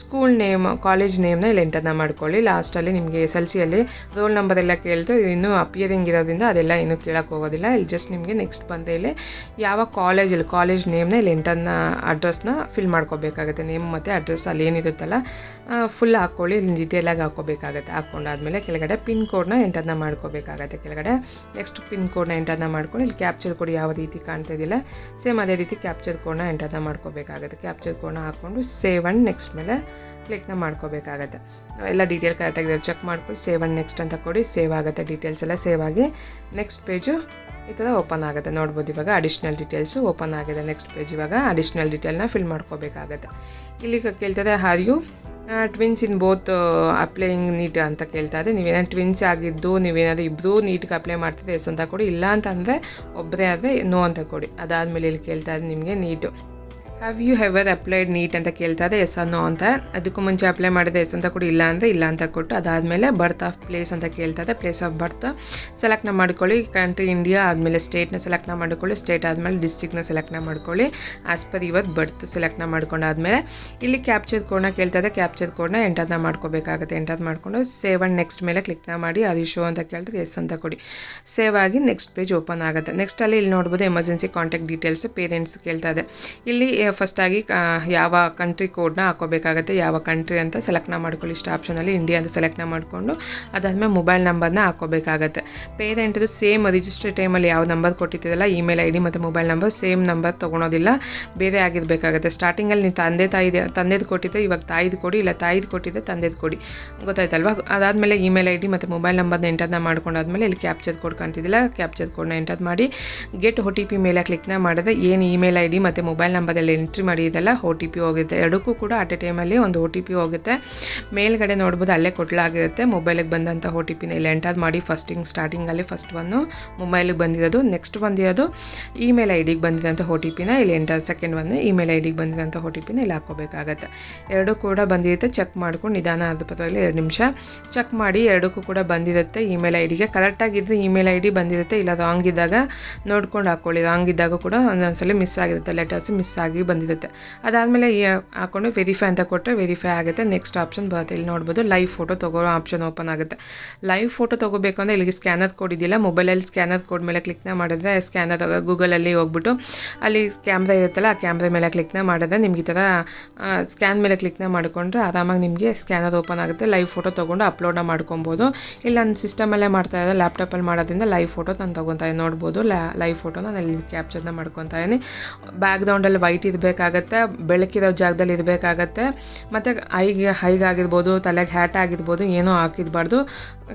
ಸ್ಕೂಲ್ ನೇಮ್ ಕಾಲೇಜ್ ನೇಮ್ನ ಇಲ್ಲಿ ಎಂಟರ್ನ ಮಾಡ್ಕೊಳ್ಳಿ. ಲಾಸ್ಟಲ್ಲಿ ನಿಮಗೆ ಎಸ್ ಎಲ್ ಸಿಯಲ್ಲಿ ರೋಲ್ ನಂಬರ್ ಎಲ್ಲ ಕೇಳ್ತು ಇನ್ನೂ ಅಪಿಯರಿಂಗ್ ಇರೋದ್ರಿಂದ ಅದೆಲ್ಲ ಇನ್ನೂ ಕೇಳೋಕ್ಕೆ ಹೋಗೋದಿಲ್ಲ. ಇಲ್ಲಿ ಜಸ್ಟ್ ನಿಮಗೆ ನೆಕ್ಸ್ಟ್ ಬಂದೆ ಇಲ್ಲಿ ಯಾವ ಕಾಲೇಜಲ್ಲಿ ಕಾಲೇಜ್ ನೇಮ್ನ ಇಲ್ಲಿ ಎಂಟರ್ನ ಅಡ್ರೆಸ್ನ ಫಿಲ್ ಮಾಡ್ಕೋಬೇಕಾಗುತ್ತೆ. ನೇಮ್ ಮತ್ತು ಅಡ್ರೆಸ್ ಅಲ್ಲಿ ಏನಿರುತ್ತಲ್ಲ ಫುಲ್ ಹಾಕ್ಕೊಳ್ಳಿ ಇಲ್ಲಿ ಡೀಟೇಲಾಗಿ ಹಾಕ್ಕೋಬೇಕಾಗತ್ತೆ. ಹಾಕ್ಕೊಂಡಾದ್ಮೇಲೆ ಕೆಳಗಡೆ ಪಿನ್ ಕೋಡ್ನ ಎಂಟರ್ನ ಮಾಡ್ಕೋಬೇಕಾಗತ್ತೆ. ಕೆಳಗಡೆ ನೆಕ್ಸ್ಟ್ ಪಿನ್ ಕೋಡ್ನ ಎಂಟರ್ನ ಮಾಡ್ಕೊಂಡು ಇಲ್ಲಿ ಕ್ಯಾಪ್ಚರ್ ಕೋಡ್ ಯಾವ ರೀತಿ ಕಾಣ್ತಾ ಇದೆಯಲ್ಲ ಸೇಮ್ ಅದೇ ರೀತಿ ಕ್ಯಾಪ್ಚರ್ ಕೋಡ್ನ ಎಂಟರ್ನ ಮಾಡ್ಕೋಬೇಕಾಗತ್ತೆ. ಕ್ಯಾಪ್ಚರ್ ಕೋಡ್ನ ಹಾಕ್ಕೊಂಡು ಸೇವ್ ಅಂಡ್ ನೆಕ್ಸ್ಟ್ ಮೇಲೆ ಕ್ಲಿಕ್ನ ಮಾಡ್ಕೋಬೇಕಾಗತ್ತೆ. ಎಲ್ಲ ಡೀಟೇಲ್ ಕರೆಕ್ಟಾಗಿ ಚೆಕ್ ಮಾಡ್ಕೊಂಡು ಸೇವ್ ಅಂಡ್ ನೆಕ್ಸ್ಟ್ ಅಂತ ಕೊಡಿ ಸೇವ್ ಆಗುತ್ತೆ ಡೀಟೇಲ್ಸ್ ಎಲ್ಲ. ಸೇವ್ ಆಗಿ ನೆಕ್ಸ್ಟ್ ಪೇಜು ಈ ಥರ ಓಪನ್ ಆಗುತ್ತೆ. ನೋಡ್ಬೋದು ಇವಾಗ ಅಡಿಷ್ನಲ್ ಡೀಟೇಲ್ಸು ಓಪನ್ ಆಗಿದೆ. ನೆಕ್ಸ್ಟ್ ಪೇಜ್ ಇವಾಗ ಅಡಿಷ್ನಲ್ ಡೀಟೇಲ್ನ ಫಿಲ್ ಮಾಡ್ಕೋಬೇಕಾಗತ್ತೆ. ಇಲ್ಲಿ ಕೇಳ್ತದೆ are you twins in both applying NEET ಅಂತ ಕೇಳ್ತಾ ಇದೆ. ನೀವೇನಾದ್ರು ಟ್ವಿನ್ಸ್ ಆಗಿದ್ದು ನೀವೇನಾದ್ರು ಇಬ್ಬರು ನೀಟ್ಗೆ ಅಪ್ಲೈ ಮಾಡ್ತಿದ್ದೆ ಎಸ್ ಅಂತ ಕೊಡಿ. ಇಲ್ಲ ಅಂತಂದರೆ ಒಬ್ಬರೇ ಆದರೆ ನೋ ಅಂತ ಕೊಡಿ. ಅದಾದಮೇಲೆ ಇಲ್ಲಿ ಕೇಳ್ತಾ ಇದೆ ನಿಮಗೆ NEET have you ever applied NEET ಅಂತ ಕೇಳ್ತಾ ಇದೆ ಎಸ್ ಅನ್ನೋ ಅಂತ. ಅದಕ್ಕೂ ಮುಂಚೆ ಅಪ್ಲೈ ಮಾಡಿದೆ ಎಸ್ ಅಂತ ಕೊಡಿ ಇಲ್ಲ ಅಂದರೆ ಇಲ್ಲ ಅಂತ ಕೊಟ್ಟು ಅದಾದಮೇಲೆ ಬರ್ತ್ ಆಫ್ ಪ್ಲೇಸ್ ಅಂತ ಕೇಳ್ತಾ ಇದೆ ಪ್ಲೇಸ್ ಆಫ್ ಬರ್ತ್ ಸೆಲೆಕ್ಟ್ನ ಮಾಡ್ಕೊಳ್ಳಿ ಕಂಟ್ರಿ ಇಂಡಿಯಾ ಆದಮೇಲೆ ಸ್ಟೇಟ್ನ ಸೆಲೆಕ್ಟ್ನ ಮಾಡ್ಕೊಳ್ಳಿ ಸ್ಟೇಟ್ ಆದಮೇಲೆ ಡಿಸ್ಟಿಕ್ನ ಸೆಲೆಕ್ಟ್ನ ಮಾಡ್ಕೊಳ್ಳಿ. ಆಸ್ ಪರ್ ಇವತ್ತು ಬರ್ತ್ ಸೆಲೆಕ್ಟ್ನ ಮಾಡ್ಕೊಂಡಾದ್ಮೇಲೆ ಇಲ್ಲಿ ಕ್ಯಾಪ್ಚರ್ ಕೋಡ್ನ ಕೇಳ್ತಾ ಇದೆ ಕ್ಯಾಪ್ಚರ್ ಕೋಡ್ನ ಎಂಟರ್ನ ಮಾಡ್ಕೋಬೇಕಾಗುತ್ತೆ. ಎಂಟರ್ ಮಾಡಿಕೊಂಡು ಸೇವ್ ಅಂಡ್ ನೆಕ್ಸ್ಟ್ ಮೇಲೆ ಕ್ಲಿಕ್ನ ಮಾಡಿ, ಅದು ಶೋ ಅಂತ ಕೇಳ್ತಾರೆ ಎಸ್ ಅಂತ ಕೊಡಿ. ಸೇವ್ ಆಗಿ ನೆಕ್ಸ್ಟ್ ಪೇಜ್ ಓಪನ್ ಆಗುತ್ತೆ. ನೆಕ್ಸ್ಟ್ ಅಲ್ಲಿ ಇಲ್ಲಿ ನೋಡ್ಬೋದು ಎಮರ್ಜೆನ್ಸಿ ಕಾಂಟ್ಯಾಕ್ಟ್ ಡೀಟೇಲ್ಸ್ ಪೇರೆಂಟ್ಸ್ ಕೇಳ್ತಾ ಇದೆ ಇಲ್ಲಿ ಫಸ್ಟಾಗಿ ಯಾವ ಕಂಟ್ರಿ ಕೋಡ್ನ ಹಾಕೋಬೇಕಾಗತ್ತೆ, ಯಾವ ಕಂಟ್ರಿ ಅಂತ ಸೆಲೆಕ್ಟ್ನ ಮಾಡ್ಕೊಳ್ಳಿ. ಇಷ್ಟು ಆಪ್ಷನಲ್ಲಿ ಇಂಡಿಯಾ ಅಂತ ಸೆಲೆಕ್ಟ್ನ ಮಾಡಿಕೊಂಡು, ಅದಾದಮೇಲೆ ಮೊಬೈಲ್ ನಂಬರ್ನ ಹಾಕೋಬೇಕಾಗತ್ತೆ. ಪೇರೆಂಟ್ದು ಸೇಮ್ ರಿಜಿಸ್ಟರ್ ಟೈಮಲ್ಲಿ ಯಾವ ನಂಬರ್ ಕೊಟ್ಟಿದ್ದೀರಲ್ಲ ಇಮೇಲ್ ಐ ಡಿ ಮತ್ತು ಮೊಬೈಲ್ ನಂಬರ್ ಸೇಮ್ ನಂಬರ್ ತೊಗೊಳೋದಿಲ್ಲ. ಬೇರೆ ಆಗಿರಬೇಕಾಗತ್ತೆ. ಸ್ಟಾರ್ಟಿಂಗಲ್ಲಿ ನೀವು ತಂದೆ ತಾಯಿ ತಂದೆದು ಕೊಟ್ಟಿದ್ದೆ, ಇವಾಗ ತಾಯಿದು ಕೊಡಿ, ಇಲ್ಲ ತಾಯಿದು ಕೊಟ್ಟಿದ್ದೆ, ತಂದೆದು ಕೊಡಿ. ಗೊತ್ತಾಯ್ತಲ್ವ? ಅದಾದಮೇಲೆ ಇಮೇಲ್ ಐ ಡಿ ಮತ್ತು ಮೊಬೈಲ್ ನಂಬರ್ನ ಎಂಟರ್ನ ಮಾಡ್ಕೊಂಡಾದ್ಮೇಲೆ ಇಲ್ಲಿ ಕ್ಯಾಪ್ಚರ್ ಕೋಡ್ ಕಾಣ್ತಿದ್ದಿಲ್ಲ. ಕ್ಯಾಪ್ಚರ್ ಕೋಡ್ನ ಎಂಟರ್ ಮಾಡಿ ಗೆಟ್ ಒ ಟಿ ಪಿ ಮೇಲೆ ಕ್ಲಿಕ್ನ ಮಾಡಿದ್ರೆ ಏನು ಇಮೇಲ್ ಐ ಡಿ ಮತ್ತು ಮೊಬೈಲ್ ನಂಬರಲ್ಲಿ ಎಂಟ್ರಿ ಮಾಡಿದ್ದಲ್ಲ ಒ ಟಿ ಪಿ ಹೋಗುತ್ತೆ. ಎರಡಕ್ಕೂ ಕೂಡ ಅಟ್ ಎ ಟೈಮಲ್ಲಿ ಒಂದು ಒ ಟಿ ಪಿ ಹೋಗುತ್ತೆ. ಮೇಲ್ಗಡೆ ನೋಡ್ಬೋದು ಅಲ್ಲೇ ಕೊಟ್ಲಾಗಿರುತ್ತೆ. ಮೊಬೈಲಿಗೆ ಬಂದಂಥ ಒ ಟಿ ಪಿನ ಇಲ್ಲಿ ಎಂಟರ್ ಮಾಡಿ ಫಸ್ಟಿಂಗ್ ಸ್ಟಾರ್ಟಿಂಗಲ್ಲಿ ಫಸ್ಟ್ ಒನ್ನು ಮೊಬೈಲಿಗೆ ಬಂದಿರೋದು. ನೆಕ್ಸ್ಟ್ ಬಂದಿರೋದು ಇಮೇಲ್ ಐ ಡಿಗೆ ಬಂದಿರೋಂಥ ಒ ಟಿ ಪಿನ ಇಲ್ಲಿ ಎಂಟರ್ ಸೆಕೆಂಡ್ ಒಂದು ಇಮೇಲ್ ಐ ಡಿಗೆ ಬಂದಿರೋಂಥ ಒ ಟಿ ಪಿನ ಇಲ್ಲಿ ಹಾಕೋಬೇಕಾಗತ್ತೆ ಎರಡೂ ಕೂಡ ಬಂದಿರುತ್ತೆ. ಚೆಕ್ ಮಾಡ್ಕೊಂಡು ನಿಧಾನ ಅರ್ಧ ಪರವಾಗಿ ಎರಡು ನಿಮಿಷ ಚೆಕ್ ಮಾಡಿ ಎರಡಕ್ಕೂ ಕೂಡ ಬಂದಿರುತ್ತೆ ಇಮೇಲ್ ಐ ಡಿಗೆ ಕರೆಕ್ಟಾಗಿದ್ದರೆ ಇಮೇಲ್ ಐ ಡಿ ಬಂದಿರುತ್ತೆ. ಇಲ್ಲ ರಾಂಗ್ ಇದ್ದಾಗ ನೋಡ್ಕೊಂಡು ಹಾಕ್ಕೊಳ್ಳಿ ರಾಂಗ್ ಇದ್ದಾಗ ಕೂಡ ಒಂದೊಂದ್ಸಲ ಮಿಸ್ ಆಗಿರುತ್ತೆ. ಲೆಟರ್ಸ್ ಮಿಸ್ ಆಗಿ ಬಂದಿರುತ್ತೆ. ಅದಾದಮೇಲೆ ಹಾಕೊಂಡು ವೆರಿಫೈ ಅಂತ ಕೊಟ್ಟರೆ ವೆರಿಫೈ ಆಗುತ್ತೆ. ನೆಕ್ಸ್ಟ್ ಆಪ್ಷನ್ ಬರುತ್ತೆ. ಇಲ್ಲಿ ನೋಡ್ಬೋದು ಲೈವ್ ಫೋಟೋ ತೊಗೊಳ್ಳೋ ಆಪ್ಷನ್ ಓಪನ್ ಆಗುತ್ತೆ. ಲೈವ್ ಫೋಟೋ ತೊಗೋಬೇಕು ಅಂದರೆ ಇಲ್ಲಿಗೆ ಸ್ಕ್ಯಾನರ್ ಕೋಡ್ ಇದೆಯಲ್ಲ ಮೊಬೈಲಲ್ಲಿ ಸ್ಕ್ಯಾನರ್ ಕೋಡ್ ಮೇಲೆ ಕ್ಲಿಕ್ನ ಮಾಡಿದ್ರೆ ಸ್ಕ್ಯಾನರ್ ಗೂಗಲಲ್ಲಿ ಹೋಗ್ಬಿಟ್ಟು ಅಲ್ಲಿ ಕ್ಯಾಮ್ರಾ ಇರುತ್ತಲ್ಲ ಆ ಕ್ಯಾಮ್ರಾ ಮೇಲೆ ಕ್ಲಿಕ್ನ ಮಾಡಿದ್ರೆ ನಿಮ್ಗೆ ಈ ಥರ ಸ್ಕ್ಯಾನ್ ಮೇಲೆ ಕ್ಲಿಕ್ನ ಮಾಡಿಕೊಂಡ್ರೆ ಆರಾಮಾಗಿ ನಿಮಗೆ ಸ್ಕ್ಯಾನರ್ ಓಪನ್ ಆಗುತ್ತೆ. ಲೈವ್ ಫೋಟೋ ತೊಗೊಂಡು ಅಪ್ಲೋಡ್ ಮಾಡ್ಕೊಬೋದು. ಇಲ್ಲ ನನ್ನ ಸಿಸ್ಟಮಲ್ಲೇ ಮಾಡ್ತಾ ಇದ್ದೆ ಲ್ಯಾಪ್ಟಾಪಲ್ಲಿ ಮಾಡೋದ್ರಿಂದ ಲೈವ್ ಫೋಟೋ ನಾನು ತೊಗೊತಾ ನೋಡ್ಬೋದು ಲೈವ್ ಫೋಟೋ ನಾನು ಇಲ್ಲಿ ಕ್ಯಾಪ್ಚರ್ನ ಮಾಡ್ಕೊತಾ ಇದ್ದೀನಿ. ಬ್ಯಾಕ್ಗ್ರೌಂಡಲ್ಲಿ ವೈಟ್ ಇರಬೇಕಾಗತ್ತೆ, ಬೆಳಕಿರೋ ಜಾಗದಲ್ಲಿ ಇರಬೇಕಾಗತ್ತೆ, ಮತ್ತು ಐಗೆ, ಹೈಗಾಗಿರ್ಬೋದು, ತಲೆಗೆ ಹ್ಯಾಟ್ ಆಗಿರ್ಬೋದು, ಏನೋ ಹಾಕಿರಬಾರ್ದು.